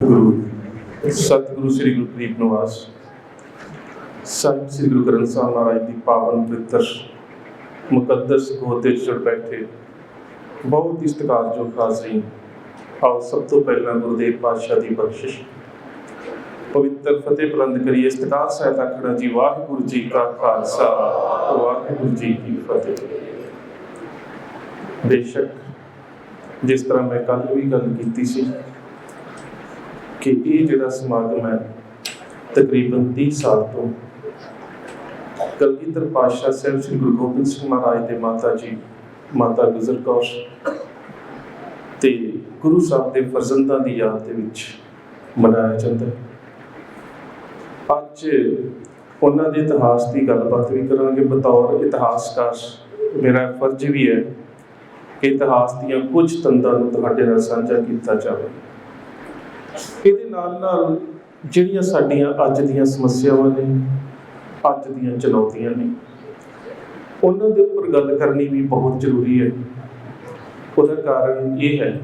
ਗੁਰੂ ਸਤਿਗੁਰੂ ਸ੍ਰੀ ਗੁਰੂ ਗਰੀਬ ਨਿਵਾਸ। ਸਾਹਿਬ ਸ੍ਰੀ ਗੁਰੂ ਗ੍ਰੰਥ ਸਾਹਿਬ ਮਹਾਰਾਜ ਦੀ ਪਾਵਨ ਪਵਿੱਤਰ, ਮੁਕੱਦਸ ਗੋਦ ਤੇ ਚੜ ਬੈਠੇ ਬਹੁਤ ਹੀ ਸਤਿਕਾਰਯੋਗ ਹਾਜ਼ਰੀਨ, ਆਓ ਸਭ ਤੋਂ ਪਹਿਲਾਂ ਗੁਰਦੇਵ ਪਾਤਸ਼ਾਹ ਦੀ ਬਖਸ਼ਿਸ਼। ਪਵਿੱਤਰ ਫਤਿਹ ਬੁਲੰਦ ਕਰੀਏ ਸਤਿਕਾਰ ਸਹਿਤ ਆਖਣਾ ਜੀ, ਵਾਹਿਗੁਰੂ ਜੀ ਕਾ ਖਾਲਸਾ, ਵਾਹਿਗੁਰੂ ਜੀ ਕੀ ਫਤਿਹ। ਬੇਸ਼ੱਕ, ਜਿਸ ਤਰ੍ਹਾਂ ਮੈਂ ਕੱਲ ਵੀ ਗੱਲ ਕੀਤੀ ਸੀ ਕਿ ਇਹ ਜਿਹੜਾ ਸਮਾਗਮ ਹੈ ਤਕਰੀਬਨ 30 ਸਾਲ ਤੋਂ ਕਲਗੀਧਰ ਪਾਤਸ਼ਾਹ ਸਾਹਿਬ ਸ੍ਰੀ ਗੁਰੂ ਗੋਬਿੰਦ ਸਿੰਘ ਮਹਾਰਾਜ ਦੇ ਮਾਤਾ ਜੀ, ਮਾਤਾ ਗੁਜਰ ਕੌਰ ਤੇ ਗੁਰੂ ਸਾਹਿਬ ਦੇ ਫਰਜ਼ੰਦਾਂ ਦੀ ਯਾਦ ਦੇ ਵਿੱਚ ਮਨਾਇਆ ਜਾਂਦਾ ਹੈ। ਅੱਜ ਉਹਨਾਂ ਦੇ ਇਤਿਹਾਸ ਦੀ ਗੱਲਬਾਤ ਵੀ ਕਰਾਂਗੇ। ਬਤੌਰ ਇਤਿਹਾਸਕਾਰ ਮੇਰਾ ਫਰਜ਼ ਵੀ ਹੈ ਕਿ ਇਤਿਹਾਸ ਦੀਆਂ ਕੁਝ ਤੰਦਾਂ ਨੂੰ ਤੁਹਾਡੇ ਨਾਲ ਸਾਂਝਾ ਕੀਤਾ ਜਾਵੇ। ਇਹਦੇ ਨਾਲ ਨਾਲ ਜਿਹੜੀਆਂ ਸਾਡੀਆਂ ਅੱਜ ਦੀਆਂ ਸਮੱਸਿਆਵਾਂ ਨੇ, ਅੱਜ ਦੀਆਂ ਚੁਣੌਤੀਆਂ ਨੇ, ਉਹਨਾਂ ਦੇ ਉੱਪਰ ਗੱਲ ਕਰਨੀ ਵੀ ਬਹੁਤ ਜ਼ਰੂਰੀ ਹੈ। ਉਹਦਾ ਕਾਰਨ ਇਹ ਹੈ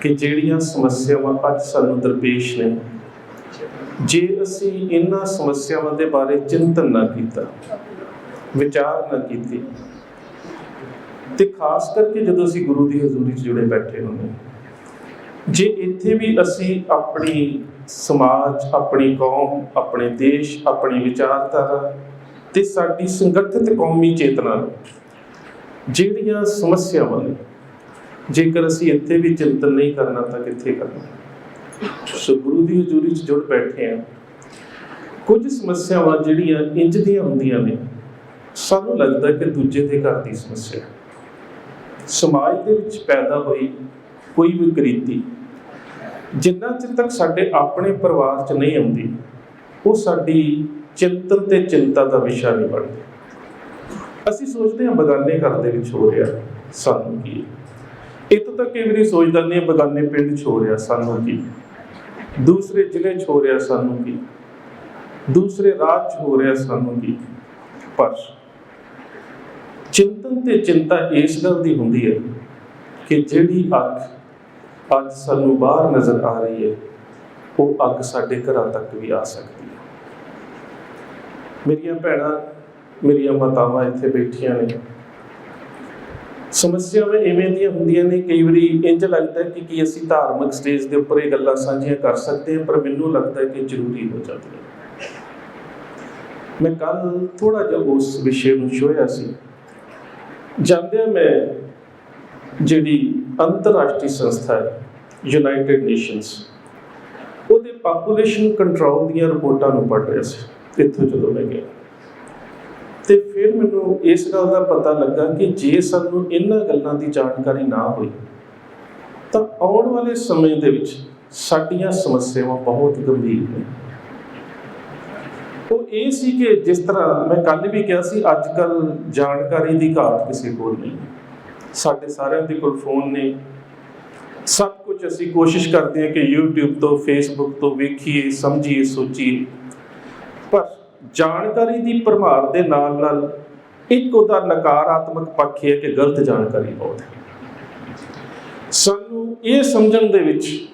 ਕਿ ਜਿਹੜੀਆਂ ਸਮੱਸਿਆਵਾਂ ਅੱਜ ਸਾਨੂੰ ਦਰਪੇਸ਼ ਨੇ, ਜੇ ਅਸੀਂ ਇਹਨਾਂ ਸਮੱਸਿਆਵਾਂ ਦੇ ਬਾਰੇ ਚਿੰਤਨ ਨਾ ਕੀਤਾ, ਵਿਚਾਰ ਨਾ ਕੀਤੀ, ਤੇ ਖਾਸ ਕਰਕੇ ਜਦੋਂ ਅਸੀਂ ਗੁਰੂ ਦੀ ਹਜ਼ੂਰੀ 'ਚ ਜੁੜੇ ਬੈਠੇ ਹੁੰਦੇ ਹਾਂ ਜੇ ਇੱਥੇ ਵੀ ਅਸੀਂ ਆਪਣੀ ਸਮਾਜ, ਆਪਣੀ ਕੌਮ, ਆਪਣੇ ਦੇਸ਼, ਆਪਣੀ ਵਿਚਾਰਧਾਰਾ ਤੇ ਸਾਡੀ ਸੰਗਠਿਤ ਕੌਮੀ ਚੇਤਨਾ ਜਿਹੜੀਆਂ ਸਮੱਸਿਆਵਾਂ ਨੇ, ਜੇਕਰ ਅਸੀਂ ਇੱਥੇ ਵੀ ਚਿੰਤਨ ਨਹੀਂ ਕਰਨਾ ਤਾਂ ਕਿੱਥੇ ਕਰਨਾ? ਸੋ ਗੁਰੂ ਦੀ ਹਜ਼ੂਰੀ 'ਚ ਜੁੜ ਬੈਠੇ ਆ ਕੁਝ ਸਮੱਸਿਆਵਾਂ ਜਿਹੜੀਆਂ ਇੰਜ ਦੀਆਂ ਹੁੰਦੀਆਂ ਨੇ, ਸਾਨੂੰ ਲੱਗਦਾ ਕਿ ਦੂਜੇ ਦੇ ਘਰ ਦੀ ਸਮੱਸਿਆ। ਸਮਾਜ ਦੇ ਵਿੱਚ ਪੈਦਾ ਹੋਈ ਕੋਈ ਵੀ ਕ੍ਰਿਤੀ ਜਿੰਨਾ ਚਿਰ ਤੱਕ ਸਾਡੇ ਆਪਣੇ ਪਰਿਵਾਰ 'ਚ ਨਹੀਂ ਆਉਂਦੀ, ਉਹ ਸਾਡੀ ਚਿੰਤਨ ਤੇ ਚਿੰਤਾ ਦਾ ਵਿਸ਼ਾ ਨਹੀਂ ਬਣਦੀ। ਅਸੀਂ ਸੋਚਦੇ ਹਾਂ ਬਗਾਨੇ ਘਰ ਦੇ ਵਿੱਚ ਹੋ ਰਿਹਾ ਸਾਨੂੰ ਕੀ ਇਤੋਂ ਤੱਕ ਕਈ ਵਾਰੀ ਸੋਚ ਜਾਂਦੇ ਹਾਂ ਬਗਾਨੇ ਪਿੰਡ 'ਚ ਹੋ ਰਿਹਾ ਸਾਨੂੰ ਕੀ ਦੂਸਰੇ ਜ਼ਿਲ੍ਹੇ 'ਚ ਹੋ ਰਿਹਾ ਸਾਨੂੰ ਕੀ ਦੂਸਰੇ ਰਾਜ 'ਚ ਹੋ ਰਿਹਾ ਸਾਨੂੰ ਕੀ ਪਰ ਚਿੰਤਨ ਤੇ ਚਿੰਤਾ ਇਸ ਗੱਲ ਦੀ ਹੁੰਦੀ ਹੈ ਕਿ ਜਿਹੜੀ ਅੱਗ ਅੱਜ ਸਾਨੂੰ ਬਾਹਰ ਨਜ਼ਰ ਆ ਰਹੀ ਹੈ, ਉਹ ਅੱਗ ਸਾਡੇ ਘਰਾਂ ਤੱਕ ਵੀ ਆ ਸਕਦੀ ਹੈ। ਮੇਰੀਆਂ ਭੈਣਾਂ, ਮੇਰੀਆਂ ਮਾਤਾਵਾਂ ਇੱਥੇ ਬੈਠੀਆਂ ਨੇ। ਸਮੱਸਿਆਵਾਂ ਇਵੇਂ ਦੀਆਂ ਹੁੰਦੀਆਂ ਨੇ, ਕਈ ਵਾਰੀ ਇੰਜ ਲੱਗਦਾ ਕਿ ਕੀ ਅਸੀਂ ਧਾਰਮਿਕ ਸਟੇਜ ਦੇ ਉੱਪਰ ਇਹ ਗੱਲਾਂ ਸਾਂਝੀਆਂ ਕਰ ਸਕਦੇ ਹਾਂ, ਪਰ ਮੈਨੂੰ ਲੱਗਦਾ ਕਿ ਜ਼ਰੂਰੀ ਹੋ ਜਾਂਦੀ ਹੈ ਮੈਂ ਕੱਲ ਥੋੜਾ ਜਿਹਾ ਉਸ ਵਿਸ਼ੇ ਨੂੰ ਛੋਇਆ ਸੀ। ਜਾਂਦਿਆਂ ਮੈਂ ਜਿਹੜੀ ਅੰਤਰਰਾਸ਼ਟਰੀ ਸੰਸਥਾ ਹੈ ਯੂਨਾਈਟਿਡ ਨੇਸ਼ਨਸ ਉਹਦੇ ਪਾਪੂਲੇਸ਼ਨ ਕੰਟਰੋਲ ਦੀਆਂ ਰਿਪੋਰਟਾਂ ਨੂੰ ਪੜ੍ਹ ਰਿਹਾ ਸੀ, ਇੱਥੋਂ ਜਦੋਂ ਮੈਂ ਗਿਆ। ਤੇ ਫਿਰ ਮੈਨੂੰ ਇਸ ਗੱਲ ਦਾ ਪਤਾ ਲੱਗਾ ਕਿ ਜੇ ਸਾਨੂੰ ਇਹਨਾਂ ਗੱਲਾਂ ਦੀ ਜਾਣਕਾਰੀ ਨਾ ਹੋਈ, ਤਾਂ ਆਉਣ ਵਾਲੇ ਸਮੇਂ ਦੇ ਵਿੱਚ ਸਾਡੀਆਂ ਸਮੱਸਿਆਵਾਂ ਬਹੁਤ ਗੰਭੀਰ ਨੇ। ਉਹ ਇਹ ਸੀ ਕਿ ਜਿਸ ਤਰ੍ਹਾਂ ਮੈਂ ਕੱਲ ਵੀ ਕਿਹਾ ਸੀ, ਅੱਜ ਕੱਲ ਜਾਣਕਾਰੀ ਦੀ ਘਾਟ ਕਿਸੇ ਕੋਲ ਨਹੀਂ। ਸਾਡੇ ਸਾਰਿਆਂ ਦੇ ਕੋਲ ਫੋਨ ਨੇ। ਸਭ ਕੁਝ ਅਸੀਂ ਕੋਸ਼ਿਸ਼ ਕਰਦੇ ਹਾਂ ਕਿ YouTube ਤੋਂ, Facebook ਤੋਂ ਵੇਖੀਏ, ਸਮਝੀਏ, ਸੋਚੀਏ। ਪਰ ਜਾਣਕਾਰੀ ਦੀ ਭਰਮਾਰ ਦੇ ਨਾਲ ਨਾਲ ਇੱਕ ਉਹਦਾ ਨਕਾਰਾਤਮਕ ਪੱਖ ਇਹ ਹੈ ਕਿ ਗਲਤ ਜਾਣਕਾਰੀ ਬਹੁਤ ਹੈ। ਸਾਨੂੰ ਇਹ ਸਮਝਣ ਦੇ ਵਿੱਚ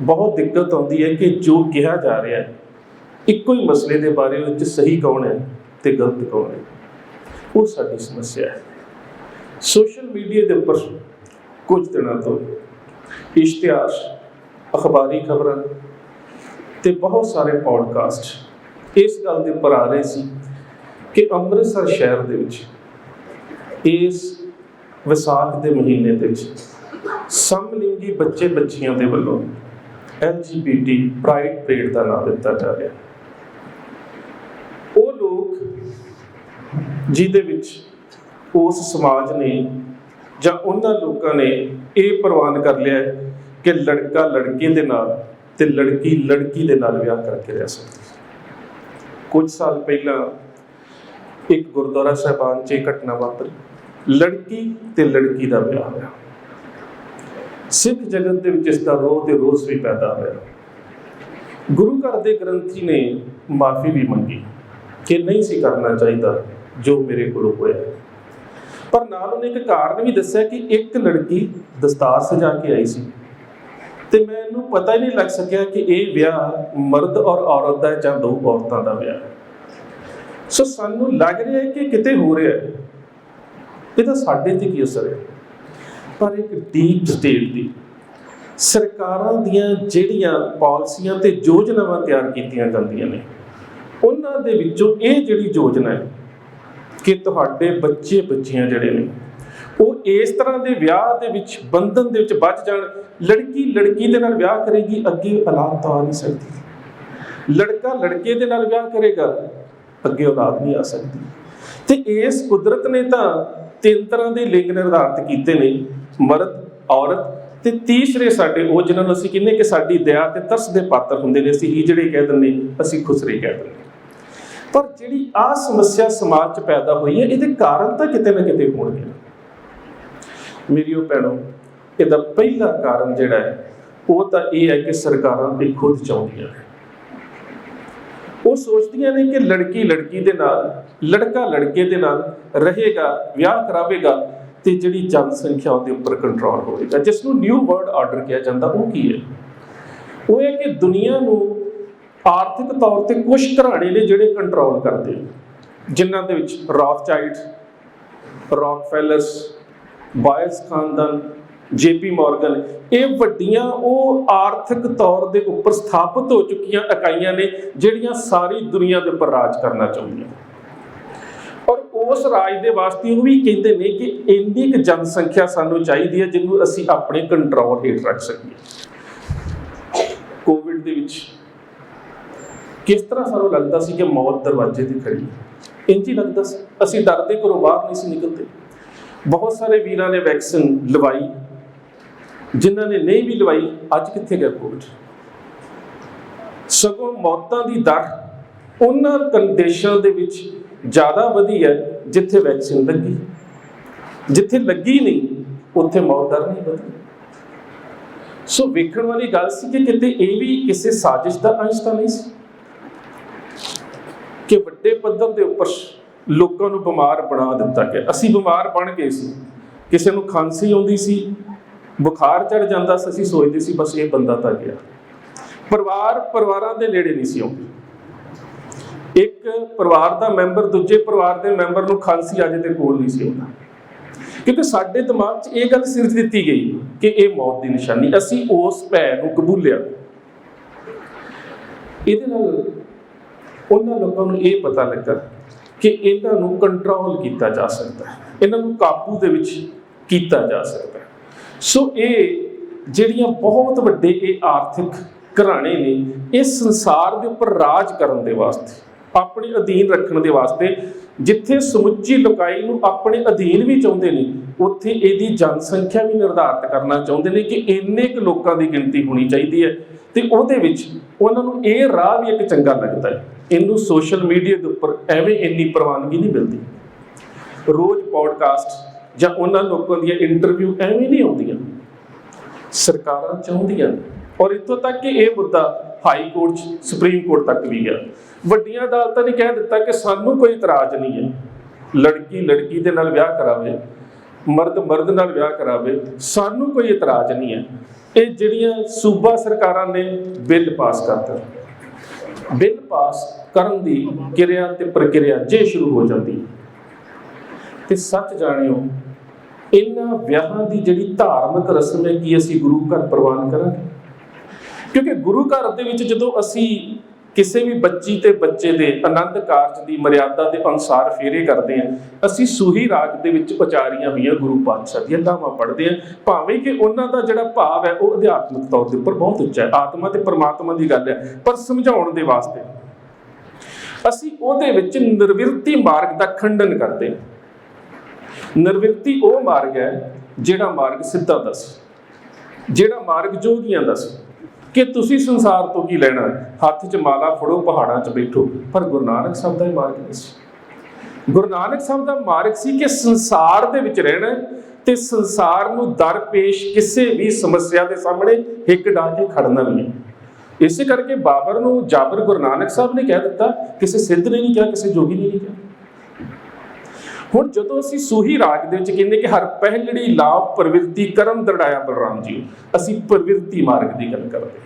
ਬਹੁਤ ਦਿੱਕਤ ਆਉਂਦੀ ਹੈ ਕਿ ਜੋ ਕਿਹਾ ਜਾ ਰਿਹਾ ਹੈ, ਇੱਕੋ ਹੀ ਮਸਲੇ ਦੇ ਬਾਰੇ ਵਿੱਚ ਸਹੀ ਕੌਣ ਹੈ ਤੇ ਗਲਤ ਕੌਣ ਹੈ? ਉਹ ਸਾਡੀ ਸਮੱਸਿਆ ਹੈ। ਸੋਸ਼ਲ ਮੀਡੀਆ ਦੇ ਉੱਪਰ ਕੁਝ ਦਿਨਾਂ ਤੋਂ ਇਸ਼ਤਿਹਾਰ, ਅਖਬਾਰੀ ਖਬਰਾਂ ਤੇ ਬਹੁਤ ਸਾਰੇ ਪੋਡਕਾਸਟ ਇਸ ਗੱਲ ਦੇ ਉੱਪਰ ਆ ਰਹੇ ਸੀ ਕਿ ਅੰਮ੍ਰਿਤਸਰ ਸ਼ਹਿਰ ਦੇ ਵਿੱਚ ਇਸ ਵਿਸਾਖ ਦੇ ਮਹੀਨੇ ਦੇ ਵਿੱਚ ਸਮਲਿੰਗੀ ਬੱਚੇ ਬੱਚੀਆਂ ਦੇ ਵੱਲੋਂ LGBT ਪ੍ਰਾਈਡ ਪਰੇਡ ਦਾ ਨਾਮ ਦਿੱਤਾ ਜਾ ਰਿਹਾ। ਉਹ ਲੋਕ ਜਿਹਦੇ ਵਿੱਚ ਉਸ ਸਮਾਜ ਨੇ ਜਾਂ ਉਹਨਾਂ ਲੋਕਾਂ ਨੇ ਇਹ ਪ੍ਰਵਾਨ ਕਰ ਲਿਆ ਕਿ ਲੜਕਾ ਲੜਕੇ ਦੇ ਨਾਲ ਤੇ ਲੜਕੀ ਲੜਕੀ ਦੇ ਨਾਲ ਵਿਆਹ ਕਰਕੇ ਰਹਿ ਸਕਦੀ ਕੁਝ ਸਾਲ ਪਹਿਲਾਂ ਇੱਕ ਗੁਰਦੁਆਰਾ ਸਾਹਿਬਾਨ 'ਚ ਇਹ ਘਟਨਾ ਵਾਪਰੀ। ਲੜਕੀ ਤੇ ਲੜਕੀ ਦਾ ਵਿਆਹ ਹੋਇਆ। ਸਿੱਖ ਜਗਤ ਦੇ ਵਿੱਚ ਇਸ ਦਾ ਰੋਹ ਤੇ ਰੋਸ ਵੀ ਪੈਦਾ ਹੋਇਆ। ਗੁਰੂ ਘਰ ਦੇ ਗ੍ਰੰਥੀ ਨੇ ਮਾਫੀ ਵੀ ਮੰਗੀ ਕਿ ਨਹੀਂ ਸੀ ਕਰਨਾ ਚਾਹੀਦਾ ਜੋ ਮੇਰੇ ਕੋਲ ਹੋਇਆ। ਪਰ ਨਾਲ ਉਹਨੇ ਇੱਕ ਕਾਰਨ ਵੀ ਦੱਸਿਆ ਕਿ ਇੱਕ ਲੜਕੀ ਦਸਤਾਰ ਸਜਾ ਕੇ ਆਈ ਸੀ। ਤੇ ਮੈਨੂੰ ਪਤਾ ਹੀ ਨਹੀਂ ਲੱਗ ਸਕਿਆ ਕਿ ਇਹ ਵਿਆਹ ਮਰਦ ਔਰ ਔਰਤ ਦਾ ਜਾਂ ਦੋ ਔਰਤਾਂ ਦਾ ਵਿਆਹ। ਹੈ ਸੋ ਸਾਨੂੰ ਲੱਗ ਰਿਹਾ ਹੈ ਕਿ ਕਿਤੇ ਹੋ ਰਿਹਾ ਹੈ। ਤਾਂ ਸਾਡੇ ਤੇ ਕੀ ਅਸਰ ਹੈ? ਪਰ ਇੱਕ ਡੀਪ ਸਟੇਟ ਦੀ ਸਰਕਾਰਾਂ ਦੀਆਂ ਜਿਹੜੀਆਂ ਪਾਲਿਸੀਆਂ ਤੇ ਯੋਜਨਾਵਾਂ ਤਿਆਰ ਕੀਤੀਆਂ ਜਾਂਦੀਆਂ ਨੇ, ਉਹਨਾਂ ਦੇ ਵਿੱਚੋਂ ਇਹ ਜਿਹੜੀ ਯੋਜਨਾ ਹੈ ਕਿ ਤੁਹਾਡੇ ਬੱਚੇ ਬੱਚੀਆਂ ਜਿਹੜੇ ਨੇ, ਉਹ ਇਸ ਤਰ੍ਹਾਂ ਦੇ ਵਿਆਹ ਦੇ ਵਿੱਚ, ਬੰਧਨ ਦੇ ਵਿੱਚ ਵੱਜ ਜਾਣ। ਲੜਕੀ ਲੜਕੀ ਦੇ ਨਾਲ ਵਿਆਹ ਕਰੇਗੀ, ਅੱਗੇ ਔਲਾਦ ਤਾਂ ਆ ਨਹੀਂ ਸਕਦੀ। ਲੜਕਾ ਲੜਕੇ ਦੇ ਨਾਲ ਵਿਆਹ ਕਰੇਗਾ, ਅੱਗੇ ਔਲਾਦ ਨਹੀਂ ਆ ਸਕਦੀ। ਤੇ ਇਸ ਕੁਦਰਤ ਨੇ ਤਾਂ ਤਿੰਨ ਤਰ੍ਹਾਂ ਦੇ ਲਿੰਗ ਨਿਰਧਾਰਿਤ ਕੀਤੇ ਨੇ, ਮਰਦ, ਔਰਤ ਤੇ ਤੀਸਰੇ ਸਾਡੇ, ਉਹ ਜਿਨ੍ਹਾਂ ਨੂੰ ਅਸੀਂ ਕਹਿੰਦੇ ਕਿ ਸਾਡੀ ਦਇਆ ਤੇ ਤਰਸ ਦੇ ਪਾਤਰ ਹੁੰਦੇ ਨੇ, ਅਸੀਂ ਹੀ ਜਿਹੜੇ ਕਹਿ ਦਿੰਦੇ, ਅਸੀਂ ਖੁਸਰੇ ਕਹਿ ਦਿੰਦੇ। ਪਰ ਜਿਹੜੀ ਆ ਸਮੱਸਿਆ ਸਮਾਜ 'ਚ ਪੈਦਾ ਹੋਈ ਹੈ, ਇਹਦੇ ਕਾਰਨ ਤਾਂ ਕਿਤੇ ਨਾ ਕਿਤੇ ਹੋਣਗੇ। ਮੇਰੀ ਉਹ ਭੈਣੋ, ਇਹਦਾ ਪਹਿਲਾ ਕਾਰਨ ਜਿਹੜਾ ਹੈ, ਉਹ ਤਾਂ ਇਹ ਹੈ ਕਿ ਸਰਕਾਰਾਂ ਵੀ ਖੁਦ ਚਾਹੁੰਦੀਆਂ ਨੇ। ਉਹ ਸੋਚਦੀਆਂ ਨੇ ਕਿ ਲੜਕੀ ਲੜਕੀ ਦੇ ਨਾਲ, ਲੜਕਾ ਲੜਕੇ ਦੇ ਨਾਲ ਰਹੇਗਾ, ਵਿਆਹ ਕਰਾਵੇਗਾ ਤੇ ਜਿਹੜੀ ਜਨਸੰਖਿਆ ਉਹਦੇ ਉੱਪਰ ਕੰਟਰੋਲ ਹੋਵੇਗਾ। ਜਿਸ ਨੂੰ ਨਿਊ ਵਰਲਡ ਆਰਡਰ ਕਿਹਾ ਜਾਂਦਾ, ਉਹ ਕੀ ਹੈ? ਉਹ ਹੈ ਕਿ ਦੁਨੀਆ ਨੂੰ ਆਰਥਿਕ ਤੌਰ ਤੇ ਕੁਝ ਘਰਾਣੇ ਨੇ ਜਿਹੜੇ ਕੰਟਰੋਲ ਕਰਦੇ ਨੇ। ਜਿਨ੍ਹਾਂ ਦੇ ਵਿੱਚ ਰੌਥਚਾਈਲਡ ਰੌਕਫੈਲਰਸ ਬਾਇਸ ਖਾਨਦਾਨ ਜੇਪੀ ਮਾਰਗਨ ਇਹ ਵੱਡੀਆਂ ਉਹ ਆਰਥਿਕ ਤੌਰ ਦੇ ਉੱਪਰ ਸਥਾਪਿਤ ਹੋ ਚੁੱਕੀਆਂ ਇਕਾਈਆਂ ਨੇ, ਜਿਹੜੀਆਂ ਸਾਰੀ ਦੁਨੀਆ ਦੇ ਉੱਪਰ ਰਾਜ ਕਰਨਾ ਚਾਹੁੰਦੀਆਂ ਔਰ ਉਸ ਰਾਜ ਦੇ ਵਾਸਤੇ ਉਹ ਵੀ ਕਹਿੰਦੇ ਨੇ ਕਿ ਇੰਨੀ ਕੁ ਜਨਸੰਖਿਆ ਸਾਨੂੰ ਚਾਹੀਦੀ ਹੈ, ਜਿਹਨੂੰ ਅਸੀਂ ਆਪਣੇ ਕੰਟਰੋਲ ਹੇਠ ਰੱਖ ਸਕੀਏ। ਕੋਵਿਡ ਦੇ ਵਿੱਚ ਕਿਸ ਤਰ੍ਹਾਂ ਸਾਨੂੰ ਲੱਗਦਾ ਸੀ ਕਿ ਮੌਤ ਦਰਵਾਜ਼ੇ ਤੇ ਖੜੀ ਹੈ? ਇੰਜ ਹੀ ਲੱਗਦਾ ਸੀ। ਅਸੀਂ ਡਰਦੇ ਘਰੋਂ ਬਾਹਰ ਨਹੀਂ ਸੀ ਨਿਕਲਦੇ। ਬਹੁਤ ਸਾਰੇ ਵੀਰਾਂ ਨੇ ਵੈਕਸੀਨ ਲਵਾਈ। ਜਿਨ੍ਹਾਂ ਨੇ ਨਹੀਂ ਵੀ ਲਵਾਈ, ਅੱਜ ਕਿੱਥੇ ਗਿਆ ਕੋਵਿਡ? ਸਗੋਂ ਮੌਤਾਂ ਦੀ ਦਰ ਉਹਨਾਂ ਕੰ- ਦੇ ਵਿੱਚ ਜ਼ਿਆਦਾ ਵਧੀ ਹੈ, ਜਿੱਥੇ ਵੈਕਸੀਨ ਲੱਗੀ। ਜਿੱਥੇ ਲੱਗੀ ਨਹੀਂ, ਉੱਥੇ ਮੌਤ ਦਰ ਨਹੀਂ ਵਧੀ। ਸੋ ਵੇਖਣ ਵਾਲੀ ਗੱਲ ਸੀ ਕਿ ਕਿਤੇ ਇਹ ਵੀ ਕਿਸੇ ਸਾਜ਼ਿਸ਼ ਦਾ ਅੰਸ਼ ਤਾਂ ਨਹੀਂ ਸੀ। ਵੱਡੇ ਪੱਧਰ ਦੇ ਉੱਪਰ ਲੋਕਾਂ ਨੂੰ ਬਿਮਾਰ ਬਣਾ ਦਿੱਤਾ ਗਿਆ। ਅਸੀਂ ਬਿਮਾਰ ਬਣ ਗਏ ਸੀ। ਕਿਸੇ ਨੂੰ ਖਾਂਸੀ ਆਉਂਦੀ ਸੀ, ਬੁਖਾਰ ਚੜ ਜਾਂਦਾ ਸੀ, ਅਸੀਂ ਸੋਚਦੇ ਸੀ ਬਸ ਇਹ ਬੰਦਾ ਤਾਂ ਗਿਆ। ਪਰਿਵਾਰ ਪਰਿਵਾਰਾਂ ਦੇ ਨੇੜੇ ਨਹੀਂ ਸੀ ਆਉਂਦੇ। ਇੱਕ ਪਰਿਵਾਰ ਦਾ ਮੈਂਬਰ ਦੂਜੇ ਪਰਿਵਾਰ ਦੇ ਮੈਂਬਰ ਨੂੰ ਖਾਂਸੀ ਆ ਜੇ ਤੇ ਕੋਲ ਨਹੀਂ ਸੀ ਆਉਂਦਾ। ਕਿਉਂਕਿ ਸਾਡੇ ਦਿਮਾਗ 'ਚ ਇਹ ਗੱਲ ਸਿਰਜ ਦਿੱਤੀ ਗਈ ਕਿ ਇਹ ਮੌਤ ਦੀ ਨਿਸ਼ਾਨੀ। ਅਸੀਂ ਉਸ ਭੈ ਨੂੰ ਕਬੂਲਿਆ। ਇਹਦੇ ਨਾਲ ਉਹਨਾਂ ਲੋਕਾਂ ਨੂੰ ਇਹ ਪਤਾ ਲੱਗਾ ਕਿ ਇਹਨਾਂ ਨੂੰ ਕੰਟਰੋਲ ਕੀਤਾ ਜਾ ਸਕਦਾ ਹੈ। ਇਹਨਾਂ ਨੂੰ ਕਾਬੂ ਦੇ ਵਿੱਚ ਕੀਤਾ ਜਾ ਸਕਦਾ ਹੈ। ਸੋ ਇਹ ਜਿਹੜੀਆਂ ਬਹੁਤ ਵੱਡੇ ਇਹ ਆਰਥਿਕ ਘਰਾਣੇ ਨੇ, ਇਹ ਸੰਸਾਰ ਦੇ ਉੱਪਰ ਰਾਜ ਕਰਨ ਦੇ ਵਾਸਤੇ, ਆਪਣੇ ਅਧੀਨ ਰੱਖਣ ਦੇ ਵਾਸਤੇ, ਜਿੱਥੇ ਸਮੁੱਚੀ ਲੋਕਾਈ ਨੂੰ ਆਪਣੇ ਅਧੀਨ ਵੀ ਚਾਹੁੰਦੇ ਨੇ, ਉੱਥੇ ਇਹਦੀ ਜਨਸੰਖਿਆ ਵੀ ਨਿਰਧਾਰਤ ਕਰਨਾ ਚਾਹੁੰਦੇ ਨੇ ਕਿ ਇੰਨੇ ਕੁ ਲੋਕਾਂ ਦੀ ਗਿਣਤੀ ਹੋਣੀ ਚਾਹੀਦੀ ਹੈ ਤੇ ਉਹਦੇ ਵਿੱਚ ਉਹਨਾਂ ਨੂੰ ਇਹ ਰਾਹ ਵੀ ਇੱਕ ਚੰਗਾ ਲੱਗਦਾ ਹੈ। ਇਹਨੂੰ ਸੋਸ਼ਲ ਮੀਡੀਆ ਦੇ ਉੱਪਰ ਐਵੇਂ ਇੰਨੀ ਪ੍ਰਵਾਨਗੀ ਨਹੀਂ ਮਿਲਦੀ। ਰੋਜ਼ ਪੋਡਕਾਸਟ ਜਾਂ ਉਹਨਾਂ ਲੋਕਾਂ ਦੀਆਂ ਇੰਟਰਵਿਊ ਐਵੇਂ ਨਹੀਂ ਆਉਂਦੀਆਂ। ਸਰਕਾਰਾਂ ਚਾਹੁੰਦੀਆਂ। ਨੇ ਔਰ ਇੱਥੋਂ ਤੱਕ ਕਿ ਇਹ ਮੁੱਦਾ ਹਾਈ ਕੋਰਟ 'ਚ, ਸੁਪਰੀਮ ਕੋਰਟ ਤੱਕ ਵੀ ਗਿਆ। ਵੱਡੀਆਂ ਅਦਾਲਤਾਂ ਨੇ ਕਹਿ ਦਿੱਤਾ ਕਿ ਸਾਨੂੰ ਕੋਈ ਇਤਰਾਜ਼ ਨਹੀਂ ਹੈ। ਲੜਕੀ ਲੜਕੀ ਦੇ ਨਾਲ ਵਿਆਹ ਕਰਾਵੇ ਮਰਦ ਮਰਦ ਨਾਲ ਵਿਆਹ ਕਰਾਵੇ ਸਾਨੂੰ ਕੋਈ ਇਤਰਾਜ਼ ਨਹੀਂ ਹੈ। ਇਹ ਜਿਹੜੀਆਂ ਸੂਬਾ ਸਰਕਾਰਾਂ ਨੇ ਬਿੱਲ ਪਾਸ ਕਰਤਾ। ਬਿੱਲ ਪਾਸ ਕਰਨ ਦੀ ਕਿਰਿਆ ਤੇ ਪ੍ਰਕਿਰਿਆ ਜੇ ਸ਼ੁਰੂ ਹੋ ਜਾਂਦੀ ਹੈ। ਤੇ ਸੱਚ ਜਾਣਿਓ, ਇਹਨਾਂ ਵਿਆਹਾਂ ਦੀ ਜਿਹੜੀ ਧਾਰਮਿਕ ਰਸਮ ਹੈ, ਕੀ ਅਸੀਂ ਗੁਰੂ ਘਰ ਪ੍ਰਵਾਨ ਕਰਾਂਗੇ? ਕਿਉਂਕਿ ਗੁਰੂ ਘਰ ਦੇ ਵਿੱਚ ਜਦੋਂ ਅਸੀਂ ਕਿਸੇ ਵੀ ਬੱਚੀ ਤੇ ਬੱਚੇ ਦੇ ਆਨੰਦ ਕਾਰਜ ਦੀ ਮਰਿਆਦਾ ਦੇ ਅਨੁਸਾਰ ਫੇਰੇ ਕਰਦੇ ਹਾਂ, ਅਸੀਂ ਸੂਹੀ ਰਾਗ ਦੇ ਵਿੱਚ ਉਚਾਰੀਆਂ ਹੋਈਆਂ ਗੁਰੂ ਪਾਤਸ਼ਾਹ ਦੀਆਂ ਧਾਵਾਂ ਪੜ੍ਹਦੇ ਹਾਂ। ਭਾਵੇਂ ਕਿ ਉਹਨਾਂ ਦਾ ਜਿਹੜਾ ਭਾਵ ਹੈ, ਉਹ ਅਧਿਆਤਮਿਕ ਤੌਰ ਦੇ ਉੱਪਰ ਬਹੁਤ ਉੱਚਾ ਹੈ। ਆਤਮਾ ਤੇ ਪਰਮਾਤਮਾ ਦੀ ਗੱਲ ਹੈ, ਪਰ ਸਮਝਾਉਣ ਦੇ ਵਾਸਤੇ ਅਸੀਂ ਉਹਦੇ ਵਿੱਚ ਨਿਰਵਿਰਤੀ ਮਾਰਗ ਦਾ ਖੰਡਨ ਕਰਦੇ ਹਾਂ। ਨਿਰਵਿਰਤੀ ਉਹ ਮਾਰਗ ਹੈ ਜਿਹੜਾ ਮਾਰਗ ਸਿੱਧਾ ਦਾ ਸੀ ਜਿਹੜਾ ਮਾਰਗ ਜੋਗੀਆਂ ਦਾ ਸੀ ਕਿ ਤੁਸੀਂ ਸੰਸਾਰ ਤੋਂ ਕੀ ਲੈਣਾ? ਹੱਥ 'ਚ ਮਾਲਾ ਫੜੋ, ਪਹਾੜਾਂ 'ਚ ਬੈਠੋ। ਪਰ ਗੁਰੂ ਨਾਨਕ ਸਾਹਿਬ ਦਾ ਇਹ ਮਾਰਗ ਨਹੀਂ ਸੀ। ਗੁਰੂ ਨਾਨਕ ਸਾਹਿਬ ਦਾ ਮਾਰਗ ਸੀ ਕਿ ਸੰਸਾਰ ਦੇ ਵਿੱਚ ਰਹਿਣਾ ਹੈ ਤੇ ਸੰਸਾਰ ਨੂੰ ਦਰਪੇਸ਼ ਕਿਸੇ ਵੀ ਸਮੱਸਿਆ ਦੇ ਸਾਹਮਣੇ ਹਿੱਕ ਡਾਹ ਕੇ ਖੜਨਾ ਵੀ ਹੈ ਇਸੇ ਕਰਕੇ ਬਾਬਰ ਨੂੰ ਜਾਬਰ ਗੁਰੂ ਨਾਨਕ ਸਾਹਿਬ ਨੇ ਕਹਿ ਦਿੱਤਾ, ਕਿਸੇ ਸਿੱਧ ਨੇ ਨਹੀਂ ਕਿਹਾ, ਕਿਸੇ ਜੋਗੀ ਨੇ ਨਹੀਂ ਕਿਹਾ। ਹੁਣ ਜਦੋਂ ਅਸੀਂ ਸੂਹੀ ਰਾਗ ਦੇ ਵਿੱਚ ਕਹਿੰਦੇ ਕਿ ਹਰ ਪਹਿਲੜੀ ਲਾਭ ਪ੍ਰਵਿਰਤੀ ਕਰਮ ਦਰੜਾਇਆ ਬਲਰਾਮ ਜੀ, ਅਸੀਂ ਪ੍ਰਵਿਰਤੀ ਮਾਰਗ ਦੀ ਗੱਲ ਕਰਦੇ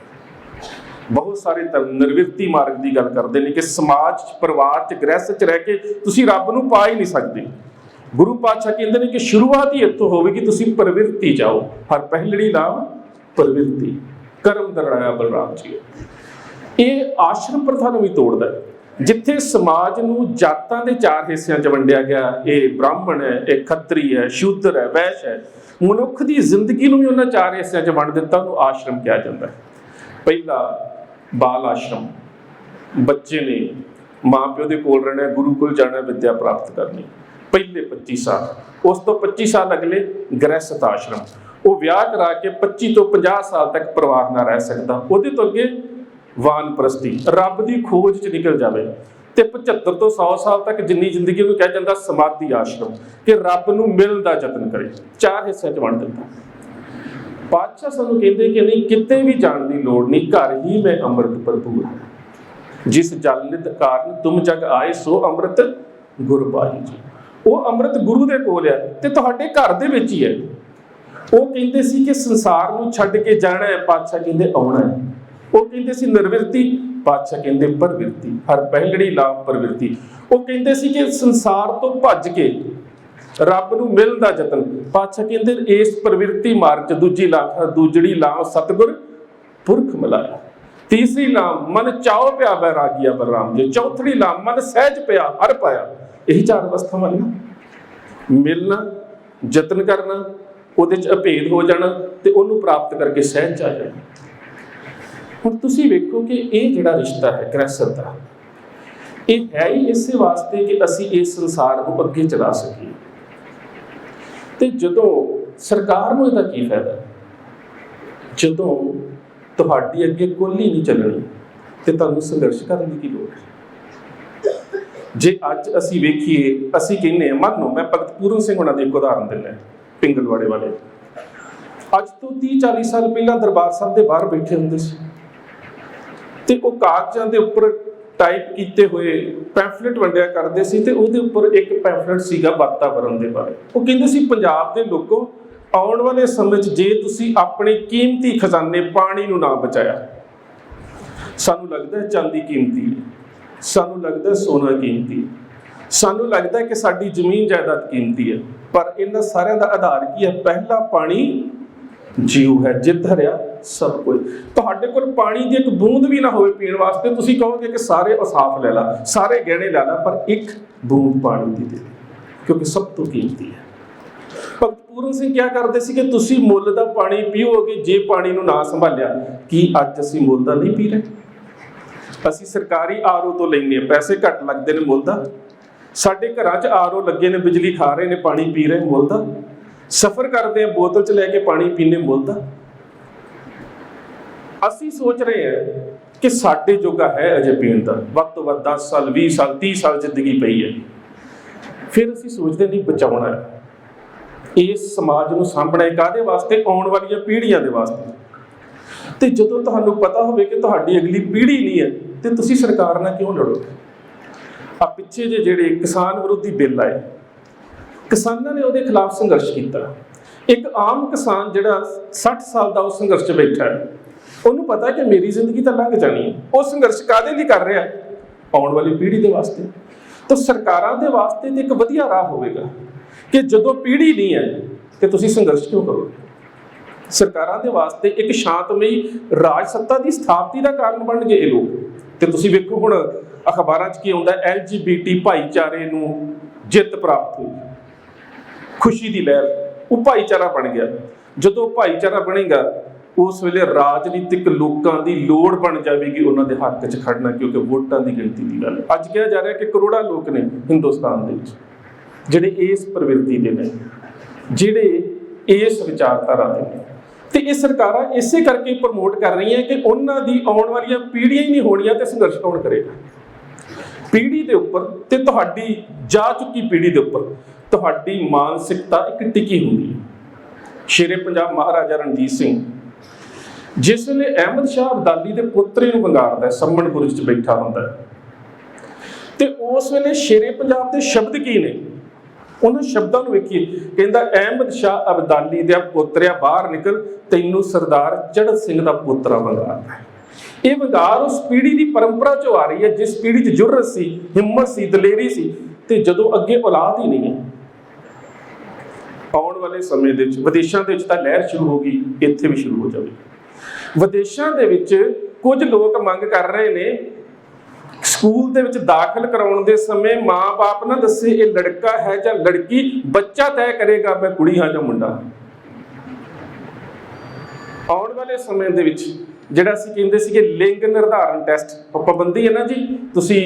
ਬਹੁਤ ਸਾਰੇ ਧਰਮ ਨਿਰਵਿਰਤੀ ਮਾਰਗ ਦੀ ਗੱਲ ਕਰਦੇ ਨੇ ਕਿ ਸਮਾਜ ਚ, ਪਰਿਵਾਰ ਚ, ਗ੍ਰਹਿਸਥ ਚ ਰਹਿ ਕੇ ਤੁਸੀਂ ਰੱਬ ਨੂੰ ਪਾ ਹੀ ਨਹੀਂ ਸਕਦੇ। ਗੁਰੂ ਪਾਤਸ਼ਾਹ ਕਹਿੰਦੇ ਨੇ ਕਿ ਸ਼ੁਰੂਆਤ ਹੀ ਇੱਥੋਂ ਹੋਵੇਗੀ, ਤੁਸੀਂ ਪ੍ਰਵਿਰਤੀ ਜਾਓ। ਹਰ ਪਹਿਲੜੀ ਲਾਭ ਪ੍ਰਵਿਰਤੀ। ਕਰਮ ਦਰੜਾਇਆ ਬਲਰਾਮ ਜੀ ਇਹ ਆਸ਼ਰਮ ਪ੍ਰਥਾ ਨੂੰ ਵੀ ਤੋੜਦਾ ਹੈ। ਜਿੱਥੇ ਸਮਾਜ ਨੂੰ ਜਾਤਾਂ ਦੇ ਚਾਰ ਹਿੱਸਿਆਂ 'ਚ ਵੰਡਿਆ ਗਿਆ, ਇਹ ਬ੍ਰਾਹਮਣ ਹੈ, ਇਹ ਖੱਤਰੀ ਹੈ, ਸ਼ੂਦਰ ਹੈ, ਵੈਸ਼ ਹੈ, ਮਨੁੱਖ ਦੀ ਜ਼ਿੰਦਗੀ ਨੂੰ ਵੀ ਉਹਨਾਂ ਚਾਰ ਹਿੱਸਿਆਂ 'ਚ ਵੰਡ ਦਿੱਤਾ, ਉਹਨੂੰ ਆਸ਼ਰਮ ਕਿਹਾ ਜਾਂਦਾ ਹੈ। ਪਹਿਲਾ ਬਾਲ ਆਸ਼ਰਮ। ਬੱਚੇ ਨੇ ਮਾਂ ਪਿਓ ਦੇ ਕੋਲ ਰਹਿਣਾ ਗੁਰੂ ਕੋਲ ਜਾਣਾ ਵਿੱਦਿਆ ਪ੍ਰਾਪਤ ਕਰਨੀ ਪਹਿਲੇ 25 ਸਾਲ। ਉਸ ਤੋਂ 25 ਸਾਲ ਅਗਲੇ ਗ੍ਰਹਿਸਥ ਆਸ਼ਰਮ। ਉਹ ਵਿਆਹ ਕਰਾ ਕੇ 25 ਤੋਂ 50 ਸਾਲ ਤੱਕ ਪਰਿਵਾਰ ਨਾਲ ਰਹਿ ਸਕਦਾ। ਉਹਦੇ ਤੋਂ ਅੱਗੇ ਵਾਨਪ੍ਰਸਤੀ ਰੱਬ ਦੀ ਖੋਜ 'ਚ ਨਿਕਲ ਜਾਵੇ। ਤੇ 75 ਤੋਂ 100 ਸਾਲ ਤੱਕ ਜਿੰਨੀ ਜ਼ਿੰਦਗੀ ਨੂੰ ਕਿਹਾ ਜਾਂਦਾ ਸਮਾਧੀ ਆਸ਼ਰਮ, ਕਿ ਰੱਬ ਨੂੰ ਮਿਲਣ ਦਾ ਯਤਨ ਕਰੇ। ਚਾਰ ਹਿੱਸਿਆਂ 'ਚ ਵੰਡ ਦਿੱਤਾ ਪਾਤਸ਼ਾਹ ਸਾਨੂੰ ਕਹਿੰਦੇ ਕਿ ਨਹੀਂ, ਕਿਤੇ ਵੀ ਜਾਣ ਦੀ ਲੋੜ ਨਹੀਂ, ਘਰ ਹੀ ਮੈਂ ਅੰਮ੍ਰਿਤ ਭਰਪੂਰ ਹੈ। ਜਿਸ ਜਲਨਿਤ ਕਾਰਨ ਤੁਮ ਜਗ ਆਏ, ਸੋ ਅੰਮ੍ਰਿਤ ਗੁਰ ਪਾਈ ਜੀ। ਉਹ ਅੰਮ੍ਰਿਤ ਗੁਰੂ ਦੇ ਕੋਲ ਹੈ ਤੇ ਤੁਹਾਡੇ ਘਰ ਦੇ ਵਿੱਚ ਹੀ ਹੈ। ਉਹ ਕਹਿੰਦੇ ਸੀ ਕਿ ਸੰਸਾਰ ਨੂੰ ਛੱਡ ਕੇ ਜਾਣਾ ਹੈ, ਪਾਤਸ਼ਾਹ ਕਹਿੰਦੇ ਆਉਣਾ ਹੈ। ਉਹ ਕਹਿੰਦੇ ਸੀ ਨਿਰਵਿਰਤੀ, ਪਾਤਸ਼ਾਹ ਕਹਿੰਦੇ ਪਰਵਿਰਤੀ, ਹਰ ਪਹਿਲੜੀ ਲਾਭ ਪਰਵਿਰਤੀ। ਉਹ ਕਹਿੰਦੇ ਸੀ ਕਿ ਸੰਸਾਰ ਤੋਂ ਭੱਜ ਕੇ ਰੱਬ ਨੂੰ ਮਿਲਣ ਦਾ ਯਤਨ। ਪਾਤਸ਼ਾਹ ਕਹਿੰਦੇ, ਇਸ ਪ੍ਰਵਿਰਤੀ ਮਾਰਗ ਦੂਜੀ ਲਾਖ ਦੂਜੜੀ ਲਾਮ ਸਤਗੁਰ ਪੁਰਖ ਮਿਲਾਇਆ। ਤੀਸਰੀ ਲਾਮ ਮਨ ਚਾਉ ਪਿਆ ਬੈਰਾਗੀਆ ਬਲਰਾਮ ਜੀ। ਚੌਥੀ ਲਾਮ ਮਨ ਸਹਿਜ ਪਿਆ, ਹਰ ਪਾਇਆ। ਇਹੀ ਚਾਰ ਅਵਸਥਾਵਾਂ ਨੇ ਮਿਲਣਾ, ਯਤਨ ਕਰਨਾ ਉਹਦੇ ਚ ਅਭੇਦ ਹੋ ਜਾਣਾ ਤੇ ਉਹਨੂੰ ਪ੍ਰਾਪਤ ਕਰਕੇ ਸਹਿਜ 'ਚ ਆ ਜਾਣਾ। ਹੁਣ ਤੁਸੀਂ ਵੇਖੋ ਕਿ ਇਹ ਜਿਹੜਾ ਰਿਸ਼ਤਾ ਹੈ ਗ੍ਰਹਿਸਥ ਦਾ, ਇਹ ਹੈ ਹੀ ਇਸੇ ਵਾਸਤੇ ਕਿ ਅਸੀਂ ਇਸ ਸੰਸਾਰ ਨੂੰ ਅੱਗੇ ਚਲਾ ਸਕੀਏ। ਤੇ ਜਦੋਂ ਸਰਕਾਰ ਨੂੰ ਇਹਦਾ ਕੀ ਫਾਇਦਾ? ਜਦੋਂ ਤੁਹਾਡੀ ਅੱਗੇ ਕੋਲੀ ਨਹੀਂ ਚੱਲਣੀ ਤੇ ਤੁਹਾਨੂੰ ਸੰਘਰਸ਼ ਕਰਨ ਦੀ ਕੀ ਲੋੜ ਹੈ? ਜੇ ਅੱਜ ਅਸੀਂ ਵੇਖੀਏ, ਅਸੀਂ ਕਹਿੰਨੇ ਆ ਮੰਨ ਲਓ ਮੈਂ ਭਗਤ ਪੂਰਨ ਸਿੰਘ ਉਹਨਾਂ ਦੀ ਇੱਕ ਉਦਾਹਰਨ ਦਿੰਦਾ। ਪਿੰਗਲਵਾੜੇ ਵਾਲੇ ਅੱਜ ਤੋਂ 30 40 ਸਾਲ ਪਹਿਲਾਂ ਦਰਬਾਰ ਸਾਹਿਬ ਦੇ ਬਾਹਰ ਬੈਠੇ ਹੁੰਦੇ ਸੀ। ਤੇ ਉਹ ਕਾਗਜ਼ਾਂ ਦੇ ਉੱਪਰ ਟਾਈਪ ਕੀਤੇ ਹੋਏ ਪੈਂਫਲੇਟ ਵੰਡਿਆ ਕਰਦੇ ਸੀ ਤੇ ਉਹਦੇ ਉੱਪਰ ਇੱਕ ਪੈਂਫਲੇਟ ਸੀਗਾ ਵਾਤਾਵਰਣ ਦੇ ਬਾਰੇ। ਉਹ ਕਹਿੰਦੇ ਸੀ, ਪੰਜਾਬ ਦੇ ਲੋਕੋ, ਆਉਣ ਵਾਲੇ ਸਮੇਂ 'ਚ ਜੇ ਤੁਸੀਂ ਆਪਣੇ ਕੀਮਤੀ ਖਜ਼ਾਨੇ ਪਾਣੀ ਨੂੰ ਨਾ ਬਚਾਇਆ, ਸਾਨੂੰ ਲੱਗਦਾ ਹੈ ਚਾਂਦੀ ਕੀਮਤੀ ਹੈ, ਸਾਨੂੰ ਲੱਗਦਾ ਹੈ ਸੋਨਾ ਕੀਮਤੀ ਹੈ। ਸਾਨੂੰ ਲੱਗਦਾ ਹੈ ਕਿ ਸਾਡੀ ਜ਼ਮੀਨ ਜਾਇਦਾਦ ਕੀਮਤੀ ਹੈ। ਪਰ ਇਹਨਾਂ ਸਾਰਿਆਂ ਦਾ ਆਧਾਰ ਕੀ ਹੈ? ਪਹਿਲਾ ਪਾਣੀ ਜੀਵ ਹੈ, ਜਿੱਤ ਹਰਿਆ ਸਭ ਕੁਝ ਤੁਹਾਡੇ ਕੋਲ ਪਾਣੀ ਦੀ ਇੱਕ ਬੂੰਦ ਵੀ ਨਾ ਹੋਵੇ ਪੀਣ ਵਾਸਤੇ, ਤੁਸੀਂ ਕਹੋਗੇ ਕਿ ਸਾਰੇ ਅਸਾਫ਼ ਲੈ ਲਾ, ਸਾਰੇ ਗਹਿਣੇ ਲੈ ਲਾ, ਪਰ ਇੱਕ ਬੂੰਦ ਪਾਣੀ ਦੀ ਦੇ ਕਿਉਂਕਿ ਸਭ ਤੋਂ ਕੀਮਤੀ ਹੈ। ਭਗਤ ਪੂਰਨ ਸਿੰਘ ਕਿਹਾ ਕਰਦੇ ਸੀ ਕਿ ਤੁਸੀਂ ਮੁੱਲ ਦਾ ਪਾਣੀ ਪੀਓਗੇ, ਜੇ ਪਾਣੀ ਨੂੰ ਨਾ ਸੰਭਾਲਿਆ, ਕੀ ਅੱਜ ਅਸੀਂ ਮੁੱਲ ਦਾ ਨਹੀਂ ਪੀ ਰਹੇ? ਅਸੀਂ ਸਰਕਾਰੀ ਆਰਓ ਤੋਂ ਲੈਂਦੇ ਹਾਂ, ਪੈਸੇ ਘੱਟ ਲੱਗਦੇ ਨੇ ਮੁੱਲ ਦਾ। ਸਾਡੇ ਘਰਾਂ 'ਚ ਆਰਓ ਲੱਗੇ ਨੇ, ਬਿਜਲੀ ਖਾ ਰਹੇ ਨੇ, ਪਾਣੀ ਪੀ ਰਹੇ ਮੁੱਲ ਦਾ ਸਫ਼ਰ ਕਰਦੇ ਆ ਬੋਤਲ 'ਚ ਲੈ ਕੇ ਪਾਣੀ ਪੀਨੇ ਮੁੱਲ ਦਾ ਅਸੀਂ ਸੋਚ ਰਹੇ ਹਾਂ ਕਿ ਸਾਡੇ ਜੋਗਾ ਹੈ ਅਜੇ ਪੀਣ ਦਾ। ਵੱਧ ਤੋਂ ਵੱਧ 10 ਸਾਲ 20 ਸਾਲ 30 ਸਾਲ ਜ਼ਿੰਦਗੀ ਪਈ ਹੈ। ਫਿਰ ਅਸੀਂ ਸੋਚਦੇ ਨਹੀਂ ਬਚਾਉਣਾ ਹੈ। ਇਸ ਸਮਾਜ ਨੂੰ ਸਾਂਭਣਾ ਹੈ ਕਾਦੇ ਵਾਸਤੇ? ਆਉਣ ਵਾਲੀਆਂ ਪੀੜ੍ਹੀਆਂ ਦੇ ਵਾਸਤੇ। ਤੇ ਜਦੋਂ ਤੁਹਾਨੂੰ ਪਤਾ ਹੋਵੇ ਕਿ ਤੁਹਾਡੀ ਅਗਲੀ ਪੀੜ੍ਹੀ ਨਹੀਂ ਹੈ, ਤੇ ਤੁਸੀਂ ਸਰਕਾਰ ਨਾਲ ਕਿਉਂ ਲੜੋਗੇ ਆ ਪਿੱਛੇ ਜੇ ਜਿਹੜੇ ਕਿਸਾਨ ਵਿਰੋਧੀ ਬਿੱਲ ਆਏ, ਕਿਸਾਨਾਂ ਨੇ ਉਹਦੇ ਖਿਲਾਫ ਸੰਘਰਸ਼ ਕੀਤਾ। ਇੱਕ ਆਮ ਕਿਸਾਨ ਜਿਹੜਾ 60 ਸਾਲ ਦਾ ਉਸ ਸੰਘਰਸ਼ 'ਚ ਬੈਠਾ ਹੈ, ਉਹਨੂੰ ਪਤਾ ਕਿ ਮੇਰੀ ਜ਼ਿੰਦਗੀ ਤਾਂ ਲੰਘ ਜਾਣੀ ਹੈ। ਉਹ ਸੰਘਰਸ਼ ਕਾਦੇ ਲਈ ਕਰ ਰਿਹਾ ਆਉਣ ਵਾਲੀ ਪੀੜ੍ਹੀ ਦੇ ਵਾਸਤੇ। ਤਾਂ ਸਰਕਾਰਾਂ ਦੇ ਵਾਸਤੇ ਤੇ ਇੱਕ ਵਧੀਆ ਰਾਹ ਹੋਵੇਗਾ ਕਿ ਜਦੋਂ ਪੀੜ੍ਹੀ ਨਹੀਂ ਹੈ, ਤੇ ਤੁਸੀਂ ਸੰਘਰਸ਼ ਕਿਉਂ ਕਰੋਗੇ? ਸਰਕਾਰਾਂ ਦੇ ਵਾਸਤੇ ਇੱਕ ਸ਼ਾਂਤਮਈ ਰਾਜ ਸੱਤਾ ਦੀ ਸਥਾਪਤੀ ਦਾ ਕਾਰਨ ਬਣ ਗਏ ਇਹ ਲੋਕ। ਤੇ ਤੁਸੀਂ ਵੇਖੋ ਹੁਣ ਅਖਬਾਰਾਂ 'ਚ ਕੀ ਆਉਂਦਾ ਐਲਜੀਬੀਟੀ ਭਾਈਚਾਰੇ ਨੂੰ ਜਿੱਤ ਪ੍ਰਾਪਤ ਹੋਈ। ਖੁਸ਼ੀ ਦੀ ਲਹਿਰ। ਉਹ ਭਾਈਚਾਰਾ ਬਣ ਗਿਆ। ਜਦੋਂ ਭਾਈਚਾਰਾ ਬਣੇਗਾ, ਉਸ ਵੇਲੇ ਰਾਜਨੀਤਿਕ ਲੋਕਾਂ ਦੀ ਲੋੜ ਬਣ ਜਾਵੇਗੀ ਉਹਨਾਂ ਦੇ ਹੱਕ 'ਚ ਖੜਨਾ, ਕਿਉਂਕਿ ਵੋਟਾਂ ਦੀ ਗਿਣਤੀ ਦੀ ਗੱਲ। ਅੱਜ ਕਿਹਾ ਜਾ ਰਿਹਾ ਕਿ ਕਰੋੜਾਂ ਲੋਕ ਨੇ ਹਿੰਦੁਸਤਾਨ ਦੇ ਵਿੱਚ, ਜਿਹੜੇ ਇਸ ਪ੍ਰਵਿਰਤੀ ਦੇ ਨੇ, ਜਿਹੜੇ ਇਸ ਵਿਚਾਰਧਾਰਾ ਦੇ ਨੇ। ਤੇ ਇਹ ਸਰਕਾਰਾਂ ਇਸੇ ਕਰਕੇ ਪ੍ਰਮੋਟ ਕਰ ਰਹੀਆਂ ਕਿ ਉਹਨਾਂ ਦੀ ਆਉਣ ਵਾਲੀਆਂ ਪੀੜ੍ਹੀਆਂ ਹੀ ਨਹੀਂ ਹੋਣੀਆਂ ਤੇ ਸੰਘਰਸ਼ ਕੌਣ ਕਰੇਗਾ? ਪੀੜ੍ਹੀ ਦੇ ਉੱਪਰ ਤੇ ਤੁਹਾਡੀ ਜਾ ਚੁੱਕੀ ਪੀੜ੍ਹੀ ਦੇ ਉੱਪਰ ਤੁਹਾਡੀ ਮਾਨਸਿਕਤਾ ਇੱਕ ਟਿਕੀ ਹੁੰਦੀ ਹੈ। ਸ਼ੇਰੇ ਪੰਜਾਬ ਮਹਾਰਾਜਾ ਰਣਜੀਤ ਸਿੰਘ ਜਿਸ ਵੇਲੇ ਅਹਿਮਦ ਸ਼ਾਹ ਅਬਦਾਲੀ ਦੇ ਪੁੱਤਰੇ ਨੂੰ ਵੰਗਾਰਦਾ ਹੈ, ਸੰਮਣ ਬੁਰਜ 'ਚ ਬੈਠਾ ਹੁੰਦਾ ਹੈ, ਤੇ ਉਸ ਵੇਲੇ ਸ਼ੇਰੇ ਪੰਜਾਬ ਦੇ ਸ਼ਬਦ ਕੀ ਨੇ? ਉਹਨਾਂ ਸ਼ਬਦਾਂ ਨੂੰ ਵੇਖੀਏ, ਕਹਿੰਦਾ, ਅਹਿਮਦ ਸ਼ਾਹ ਅਬਦਾਲੀ ਦੇ ਪੁੱਤਰਿਆ, ਬਾਹਰ ਨਿਕਲ, ਤੈਨੂੰ ਸਰਦਾਰ ਚੜ੍ਹਤ ਸਿੰਘ ਦਾ ਪੁੱਤਰਾ ਵੰਗਾਰਦਾ ਹੈ। ਇਹ ਵੰਗਾਰ ਉਸ ਪੀੜ੍ਹੀ ਦੀ ਪਰੰਪਰਾ ਚੋਂ ਆ ਰਹੀ ਹੈ, ਜਿਸ ਪੀੜ੍ਹੀ 'ਚ ਜੁਰਅਤ ਸੀ, ਹਿੰਮਤ ਸੀ, ਦਲੇਰੀ ਸੀ ਤੇ ਜਦੋਂ ਅੱਗੇ ਔਲਾਦ ਹੀ ਨਹੀਂ ਹੈ। ਆਉਣ ਵਾਲੇ ਸਮੇਂ ਦੇ ਵਿੱਚ, ਵਿਦੇਸ਼ਾਂ ਦੇ ਵਿੱਚ ਤਾਂ ਲਹਿਰ ਸ਼ੁਰੂ ਹੋ ਗਈ, ਇੱਥੇ ਵੀ ਸ਼ੁਰੂ ਹੋ ਜਾਵੇ। ਵਿਦੇਸ਼ਾਂ ਦੇ ਵਿੱਚ ਕੁਝ ਲੋਕ ਮੰਗ ਕਰ ਰਹੇ ਨੇ, ਸਕੂਲ ਦੇ ਵਿੱਚ ਦਾਖਲ ਕਰਾਉਣ ਦੇ ਸਮੇਂ ਮਾਪੇ ਨਾ ਦੱਸੇ ਇਹ ਲੜਕਾ ਹੈ ਜਾਂ ਲੜਕੀ, ਬੱਚਾ ਤੈਅ ਕਰੇਗਾ, ਮੈਂ ਕੁੜੀ ਹਾਂ ਜਾਂ ਮੁੰਡਾ। ਆਉਣ ਵਾਲੇ ਸਮੇਂ ਦੇ ਵਿੱਚ ਜਿਹੜਾ ਅਸੀਂ ਕਹਿੰਦੇ ਸੀਗੇ ਲਿੰਗ ਨਿਰਧਾਰਨ ਟੈਸਟ ਪਾਬੰਦੀ ਹੈ ਨਾ ਜੀ? ਤੁਸੀਂ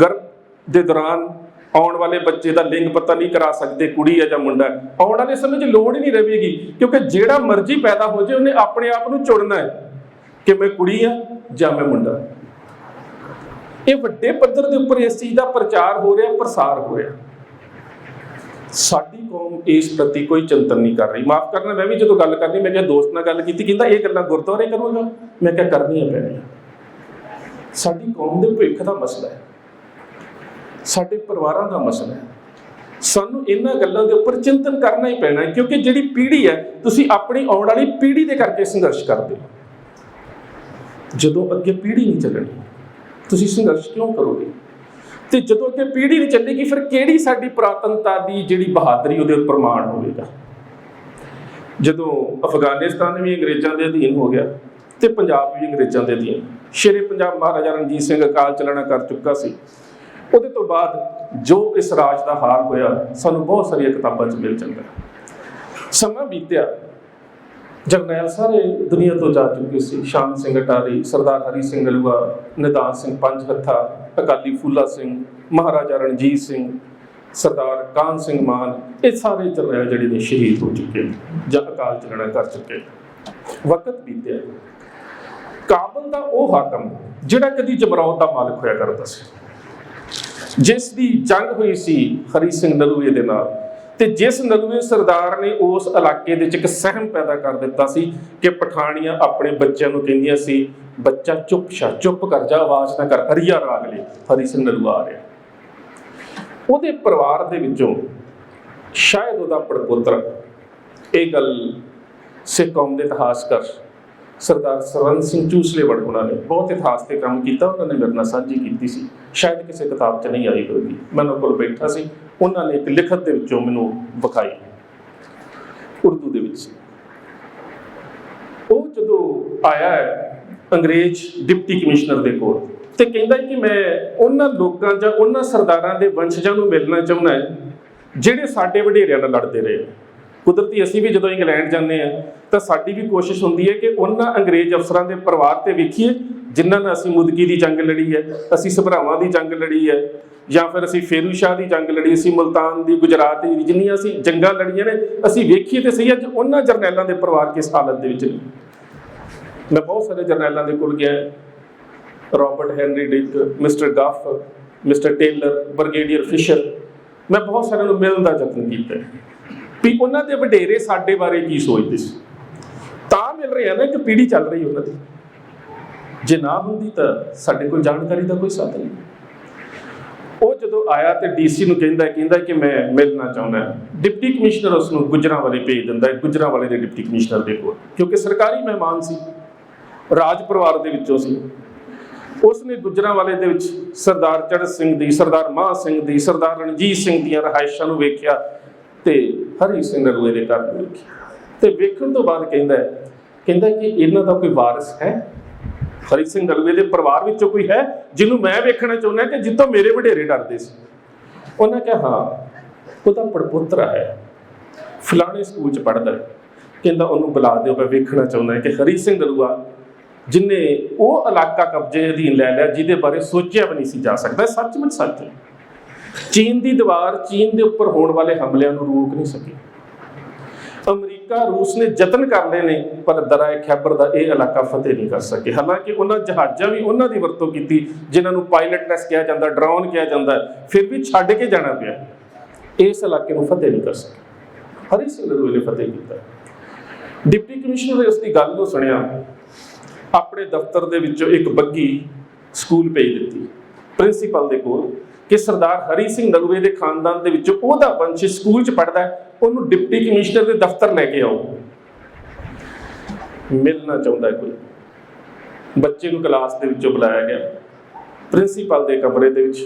ਗਰਭ ਦੇ ਦੌਰਾਨ ਆਉਣ ਵਾਲੇ ਬੱਚੇ ਦਾ ਲਿੰਗ ਪਤਾ ਨਹੀਂ ਕਰਾ ਸਕਦੇ, ਕੁੜੀ ਹੈ ਜਾਂ ਮੁੰਡਾ ਆਉਣ ਵਾਲੇ ਸਮੇਂ 'ਚ ਲੋੜ ਹੀ ਨਹੀਂ ਰਹੇਗੀ, ਕਿਉਂਕਿ ਜਿਹੜਾ ਮਰਜ਼ੀ ਪੈਦਾ ਹੋ ਜਾਏ, ਉਹਨੇ ਆਪਣੇ ਆਪ ਨੂੰ ਚੁਣਨਾ ਹੈ ਕਿ ਮੈਂ ਕੁੜੀ ਹਾਂ ਜਾਂ ਮੈਂ ਮੁੰਡਾ ਇਹ ਵੱਡੇ ਪੱਧਰ ਦੇ ਉੱਪਰ ਇਸ ਚੀਜ਼ ਦਾ ਪ੍ਰਚਾਰ ਹੋ ਰਿਹਾ, ਪ੍ਰਸਾਰ ਹੋ ਰਿਹਾ। ਸਾਡੀ ਕੌਮ ਇਸ ਪ੍ਰਤੀ ਕੋਈ ਚਿੰਤਨ ਨਹੀਂ ਕਰ ਰਹੀ। ਮਾਫ ਕਰਨਾ, ਮੈਂ ਵੀ ਜਦੋਂ ਗੱਲ ਕਰਨੀ, ਮੈਂ ਕਿਹਾ ਦੋਸਤ ਨਾਲ ਗੱਲ ਕੀਤੀ, ਕਹਿੰਦਾ ਇਹ ਗੱਲਾਂ ਗੁਰਦੁਆਰੇ ਕਰੂੰਗਾ। ਮੈਂ ਕਿਹਾ ਕਰਨੀਆਂ ਪੈਣੀਆਂ। ਸਾਡੀ ਕੌਮ ਦੇ ਭਵਿੱਖ ਦਾ ਮਸਲਾ ਹੈ। ਸਾਡੇ ਪਰਿਵਾਰਾਂ ਦਾ ਮਸਲਾ ਹੈ। ਸਾਨੂੰ ਇਹਨਾਂ ਗੱਲਾਂ ਦੇ ਉੱਪਰ ਚਿੰਤਨ ਕਰਨਾ ਹੀ ਪੈਣਾ ਹੈ, ਕਿਉਂਕਿ ਜਿਹੜੀ ਪੀੜ੍ਹੀ ਹੈ, ਤੁਸੀਂ ਆਪਣੀ ਆਉਣ ਵਾਲੀ ਪੀੜ੍ਹੀ ਦੇ ਕਰਕੇ ਸੰਘਰਸ਼ ਕਰਦੇ ਹੋ। ਜਦੋਂ ਅੱਗੇ ਪੀੜ੍ਹੀ ਨਹੀਂ ਚੱਲਣੀ, ਤੁਸੀਂ ਸੰਘਰਸ਼ ਕਿਉਂ ਕਰੋਗੇ? ਤੇ ਜਦੋਂ ਅੱਗੇ ਪੀੜ੍ਹੀ ਨਹੀਂ ਚੱਲੇਗੀ, ਫਿਰ ਕਿਹੜੀ ਸਾਡੀ ਪੁਰਾਤਨਤਾ ਦੀ ਜਿਹੜੀ ਬਹਾਦਰੀ ਉਹਦੇ ਉੱਪਰ ਮਾਣ ਹੋਵੇਗਾ? ਜਦੋਂ ਅਫਗਾਨਿਸਤਾਨ ਵੀ ਅੰਗਰੇਜ਼ਾਂ ਦੇ ਅਧੀਨ ਹੋ ਗਿਆ ਤੇ ਪੰਜਾਬ ਵੀ ਅੰਗਰੇਜ਼ਾਂ ਦੇ ਅਧੀਨ। ਸ਼ੇਰੇ ਪੰਜਾਬ ਮਹਾਰਾਜਾ ਰਣਜੀਤ ਸਿੰਘ ਅਕਾਲ ਚਲਾਣਾ ਕਰ ਚੁੱਕਾ ਸੀ। ਉਹਦੇ ਤੋਂ ਬਾਅਦ ਜੋ ਇਸ ਰਾਜ ਦਾ ਹਾਰ ਹੋਇਆ, ਸਾਨੂੰ ਬਹੁਤ ਸਾਰੀਆਂ ਕਿਤਾਬਾਂ 'ਚ ਮਿਲ ਜਾਂਦਾ। ਸਮਾਂ ਬੀਤਿਆ। ਜਰਨੈਲ ਸਾਰੇ ਦੁਨੀਆ ਤੋਂ ਜਾ ਚੁੱਕੇ ਸੀ। ਸ਼ਾਮ ਸਿੰਘ ਅਟਾਰੀ, ਸਰਦਾਰ ਹਰੀ ਸਿੰਘ ਨਲੂਆ ਨਿਧਾਨ ਸਿੰਘ ਪੰਜ ਹੱਥਾ ਅਕਾਲੀ ਫੂਲਾ ਸਿੰਘ, ਮਹਾਰਾਜਾ ਰਣਜੀਤ ਸਿੰਘ, ਸਰਦਾਰ ਕਾਨ ਸਿੰਘ ਮਾਨ, ਇਹ ਸਾਰੇ ਜਰਨੈਲ ਜਿਹੜੇ ਨੇ ਸ਼ਹੀਦ ਹੋ ਚੁੱਕੇ ਨੇ ਜਾਂ ਅਕਾਲ ਚਲਾਣਾ ਕਰ ਚੁੱਕੇ ਵਕਤ ਬੀਤਿਆ। ਕਾਬਲ ਦਾ ਉਹ ਹਾਕਮ ਜਿਹੜਾ ਕਦੀ ਜਮਰੌਦ ਦਾ ਮਾਲਕ ਹੋਇਆ ਕਰਦਾ ਸੀ। ਜਿਸ ਦੀ ਜੰਗ ਹੋਈ ਸੀ ਹਰੀ ਸਿੰਘ ਨਲੂਏ ਦੇ ਨਾਲ। ਤੇ ਜਿਸ ਨਲੂਏ ਸਰਦਾਰ ਨੇ ਉਸ ਇਲਾਕੇ ਦੇ ਵਿੱਚ ਇੱਕ ਸਹਿਮ ਪੈਦਾ ਕਰ ਦਿੱਤਾ ਸੀ ਕਿ ਪਠਾਣੀਆਂ ਆਪਣੇ ਬੱਚਿਆਂ ਨੂੰ ਕਹਿੰਦੀਆਂ ਸੀ, ਬੱਚਾ ਚੁੱਪ ਸ਼ਾ ਚੁੱਪ ਕਰ ਜਾ, ਆਵਾਜ਼ ਨਾ ਕਰ ਹਰੀਆ ਰਾਗ ਲੈ, ਹਰੀ ਸਿੰਘ ਨਲੂਆ ਆ ਰਿਹਾ। ਉਹਦੇ ਪਰਿਵਾਰ ਦੇ ਵਿੱਚੋਂ ਸ਼ਾਇਦ ਉਹਦਾ ਪੜਪੁੱਤਰ, ਇਹ ਗੱਲ ਸਿੱਖ ਕੌਮ ਦੇ ਇਤਿਹਾਸਕਾਰ ਸਰਦਾਰ ਸਰਵੰਤ ਸਿੰਘ ਚੂਸਲੇਵੜ ਉਹਨਾਂ ਨੇ ਬਹੁਤ ਇਤਿਹਾਸ ਤੇ ਕੰਮ ਕੀਤਾ, ਉਹਨਾਂ ਨੇ ਮੇਰੇ ਨਾਲ ਸਾਂਝੀ ਕੀਤੀ ਸੀ। ਸ਼ਾਇਦ ਕਿਸੇ ਕਿਤਾਬ 'ਚ ਨਹੀਂ ਆਈ ਹੋਵੇਗੀ। ਮੈਂ ਉਹਨਾਂ ਕੋਲ ਬੈਠਾ ਸੀ। ਉਹਨਾਂ ਨੇ ਇੱਕ ਲਿਖਤ ਦੇ ਵਿੱਚੋਂ ਮੈਨੂੰ ਵਿਖਾਈ, ਉਰਦੂ ਦੇ ਵਿੱਚ। ਉਹ ਜਦੋਂ ਆਇਆ ਹੈ ਅੰਗਰੇਜ਼ ਡਿਪਟੀ ਕਮਿਸ਼ਨਰ ਦੇ ਕੋਲ ਤੇ ਕਹਿੰਦਾ ਕਿ ਮੈਂ ਉਹਨਾਂ ਲੋਕਾਂ ਜਾਂ ਉਹਨਾਂ ਸਰਦਾਰਾਂ ਦੇ ਵੰਸ਼ਜਾਂ ਨੂੰ ਮਿਲਣਾ ਚਾਹੁੰਦਾ ਜਿਹੜੇ ਸਾਡੇ ਵਡੇਰਿਆਂ ਨਾਲ ਲੜਦੇ ਰਹੇ। ਕੁਦਰਤੀ ਅਸੀਂ ਵੀ ਜਦੋਂ ਇੰਗਲੈਂਡ ਜਾਂਦੇ ਆ ਤਾਂ ਸਾਡੀ ਵੀ ਕੋਸ਼ਿਸ਼ ਹੁੰਦੀ ਹੈ ਕਿ ਉਹਨਾਂ ਅੰਗਰੇਜ਼ ਅਫਸਰਾਂ ਦੇ ਪਰਿਵਾਰ ਤੇ ਵੇਖੀਏ, ਜਿਨ੍ਹਾਂ ਨਾਲ ਅਸੀਂ ਮੁਦਕੀ ਦੀ ਜੰਗ ਲੜੀ ਹੈ, ਅਸੀਂ ਸਭਰਾਵਾਂ ਦੀ ਜੰਗ ਲੜੀ ਹੈ, ਜਾਂ ਫਿਰ ਅਸੀਂ ਫੇਰੂ ਸ਼ਾਹ ਦੀ ਜੰਗ ਲੜੀ, ਅਸੀਂ ਮੁਲਤਾਨ ਦੀ, ਗੁਜਰਾਤ ਦੀ, ਜਿੰਨੀਆਂ ਅਸੀਂ ਜੰਗਾਂ ਲੜੀਆਂ ਨੇ, ਅਸੀਂ ਵੇਖੀਏ ਤੇ ਸਹੀ ਅੱਜ ਉਹਨਾਂ ਜਰਨੈਲਾਂ ਦੇ ਪਰਿਵਾਰ ਕਿਸ ਹਾਲਤ ਦੇ ਵਿੱਚ ਨੇ? ਮੈਂ ਬਹੁਤ ਸਾਰੇ ਜਰਨੈਲਾਂ ਦੇ ਕੋਲ ਗਿਆ, Robert Henry Dick, mister Gough, mister Taylor, brigadier Fisher, ਮੈਂ ਬਹੁਤ ਸਾਰਿਆਂ ਨੂੰ ਮਿਲਣ ਦਾ ਯਤਨ ਕੀਤਾ ਵੀ ਉਹਨਾਂ ਦੇ ਵਡੇਰੇ ਸਾਡੇ ਬਾਰੇ ਕੀ ਸੋਚਦੇ ਸੀ? ਤਾਂ ਮਿਲ ਰਿਹਾ ਨਾ ਇੱਕ ਪੀੜ੍ਹੀ ਚੱਲ ਰਹੀ ਉਹਨਾਂ ਦੀ। ਜੇ ਨਾ ਹੁੰਦੀ ਤਾਂ ਸਾਡੇ ਕੋਲ ਜਾਣਕਾਰੀ ਦਾ ਕੋਈ ਸਾਧਨ ਨਹੀਂ। ਉਹ ਜਦੋਂ ਆਇਆ ਤੇ ਡੀਸੀ ਨੂੰ ਕਹਿੰਦਾ ਕਹਿੰਦਾ ਕਿ ਮੈਂ ਮਿਲਣਾ ਚਾਹੁੰਦਾ ਡਿਪਟੀ ਕਮਿਸ਼ਨਰ ਉਸ ਨੂੰ ਗੁਜਰਾਂ ਵਾਲੇ ਭੇਜ ਦਿੰਦਾ ਹੈ ਗੁਜਰਾਂ ਵਾਲੇ ਦੇ ਡਿਪਟੀ ਕਮਿਸ਼ਨਰ ਦੇ ਕੋਲ। ਕਿਉਂਕਿ ਸਰਕਾਰੀ ਮਹਿਮਾਨ ਸੀ, ਰਾਜ ਪਰਿਵਾਰ ਦੇ ਵਿੱਚੋਂ ਸੀ। ਉਸ ਨੇ ਗੁਜਰਾਂ ਵਾਲੇ ਦੇ ਵਿੱਚ ਸਰਦਾਰ ਚੜਤ ਸਿੰਘ ਦੀ, ਸਰਦਾਰ ਮਾਹ ਸਿੰਘ ਦੀ, ਸਰਦਾਰ ਰਣਜੀਤ ਸਿੰਘ ਦੀਆਂ ਰਹਾਇਸ਼ਾਂ ਨੂੰ ਵੇਖਿਆ। ਤੇ ਹਰੀ ਸਿੰਘ ਨਲੂਏ ਦੇ ਘਰ ਨੂੰ ਵੇਖਿਆ। ਤੇ ਵੇਖਣ ਤੋਂ ਬਾਅਦ ਕਹਿੰਦਾ ਕਹਿੰਦਾ ਕਿ ਇਹਨਾਂ ਦਾ ਕੋਈ ਵਾਰਿਸ ਹੈ? ਹਰੀ ਸਿੰਘ ਨਲੂਏ ਦੇ ਪਰਿਵਾਰ ਵਿੱਚੋਂ ਕੋਈ ਹੈ ਜਿਹਨੂੰ ਮੈਂ ਵੇਖਣਾ ਚਾਹੁੰਦਾ ਕਿ ਜਿੱਤੋਂ ਮੇਰੇ ਵਡੇਰੇ ਡਰਦੇ ਸੀ? ਉਹਨਾਂ ਕਿਹਾ, ਹਾਂ ਉਹਦਾ ਪੜਪੁੱਤਰ ਹੈ। ਫਲਾਣੇ ਸਕੂਲ 'ਚ ਪੜ੍ਹਦਾ ਹੈ। ਕਹਿੰਦਾ, ਉਹਨੂੰ ਬੁਲਾ ਦਿਓ, ਮੈਂ ਵੇਖਣਾ ਚਾਹੁੰਦਾ ਕਿ ਹਰੀ ਸਿੰਘ ਨਲੂਆ ਜਿਨੇ ਉਹ ਇਲਾਕਾ ਕਬਜ਼ੇ ਅਧੀਨ ਲੈ ਲਿਆ, ਜਿਹਦੇ ਬਾਰੇ ਸੋਚਿਆ ਵੀ ਨਹੀਂ ਸੀ ਜਾ ਸਕਦਾ ਇਹ ਸੱਚਮੁੱਚ ਸੱਚ ਹੈ। ਚੀਨ ਦੀ ਦੀਵਾਰ ਚੀਨ ਦੇ ਉੱਪਰ ਹੋਣ ਵਾਲੇ ਹਮਲਿਆਂ ਨੂੰ ਰੋਕ ਨਹੀਂ ਸਕੀ। ਅਮਰੀਕਾ, ਰੂਸ ਨੇ ਯਤਨ ਕਰ ਨੇ, ਪਰ ਦਰਾਏ ਖੈਬਰ ਦਾ ਇਹ ਇਲਾਕਾ ਫਤਿਹ ਨਹੀਂ ਕਰ ਸਕੇ। ਹਾਲਾਂਕਿ ਉਹਨਾਂ ਜਹਾਜ਼ਾਂ ਵੀ ਉਹਨਾਂ ਦੀ ਵਰਤੋਂ ਕੀਤੀ, ਜਿਨ੍ਹਾਂ ਨੂੰ ਪਾਇਲਟਲੈਸ ਕਿਹਾ ਜਾਂਦਾ, ਡਰੋਨ ਕਿਹਾ ਜਾਂਦਾ, ਫਿਰ ਵੀ ਛੱਡ ਕੇ ਜਾਣਾ ਪਿਆ। ਇਸ ਇਲਾਕੇ ਨੂੰ ਫਤਿਹ ਨਹੀਂ ਕਰ ਸਕੇ। ਹਰੀ ਸਿੰਘ ਨਲੂਏ ਨੇ ਫਤਿਹ ਕੀਤਾ। ਡਿਪਟੀ ਕਮਿਸ਼ਨਰ ਨੇ ਉਸ ਦੀ ਗੱਲ ਨੂੰ ਸੁਣਿਆ। ਆਪਣੇ ਦਫ਼ਤਰ ਦੇ ਵਿੱਚੋਂ ਇੱਕ ਬੱਗੀ ਸਕੂਲ ਭੇਜ ਦਿੱਤੀ। ਪ੍ਰਿੰਸੀਪਲ ਦੇ ਕੋਲ ਕਿ ਸਰਦਾਰ ਹਰੀ ਸਿੰਘ ਨਲੂਏ ਦੇ ਖਾਨਦਾਨ ਦੇ ਵਿੱਚੋਂ ਉਹਦਾ ਵੰਸ਼ ਸਕੂਲ 'ਚ ਪੜਦਾ ਹੈ, ਉਹਨੂੰ ਡਿਪਟੀ ਕਮਿਸ਼ਨਰ ਦੇ ਦਫ਼ਤਰ ਲੈ ਕੇ ਆਓ। ਮਿਲਣਾ ਚਾਹੁੰਦਾ ਕੋਈ। ਬੱਚੇ ਨੂੰ ਕਲਾਸ ਦੇ ਵਿੱਚੋਂ ਬੁਲਾਇਆ ਗਿਆ। ਪ੍ਰਿੰਸੀਪਲ ਦੇ ਕਮਰੇ ਦੇ ਵਿੱਚ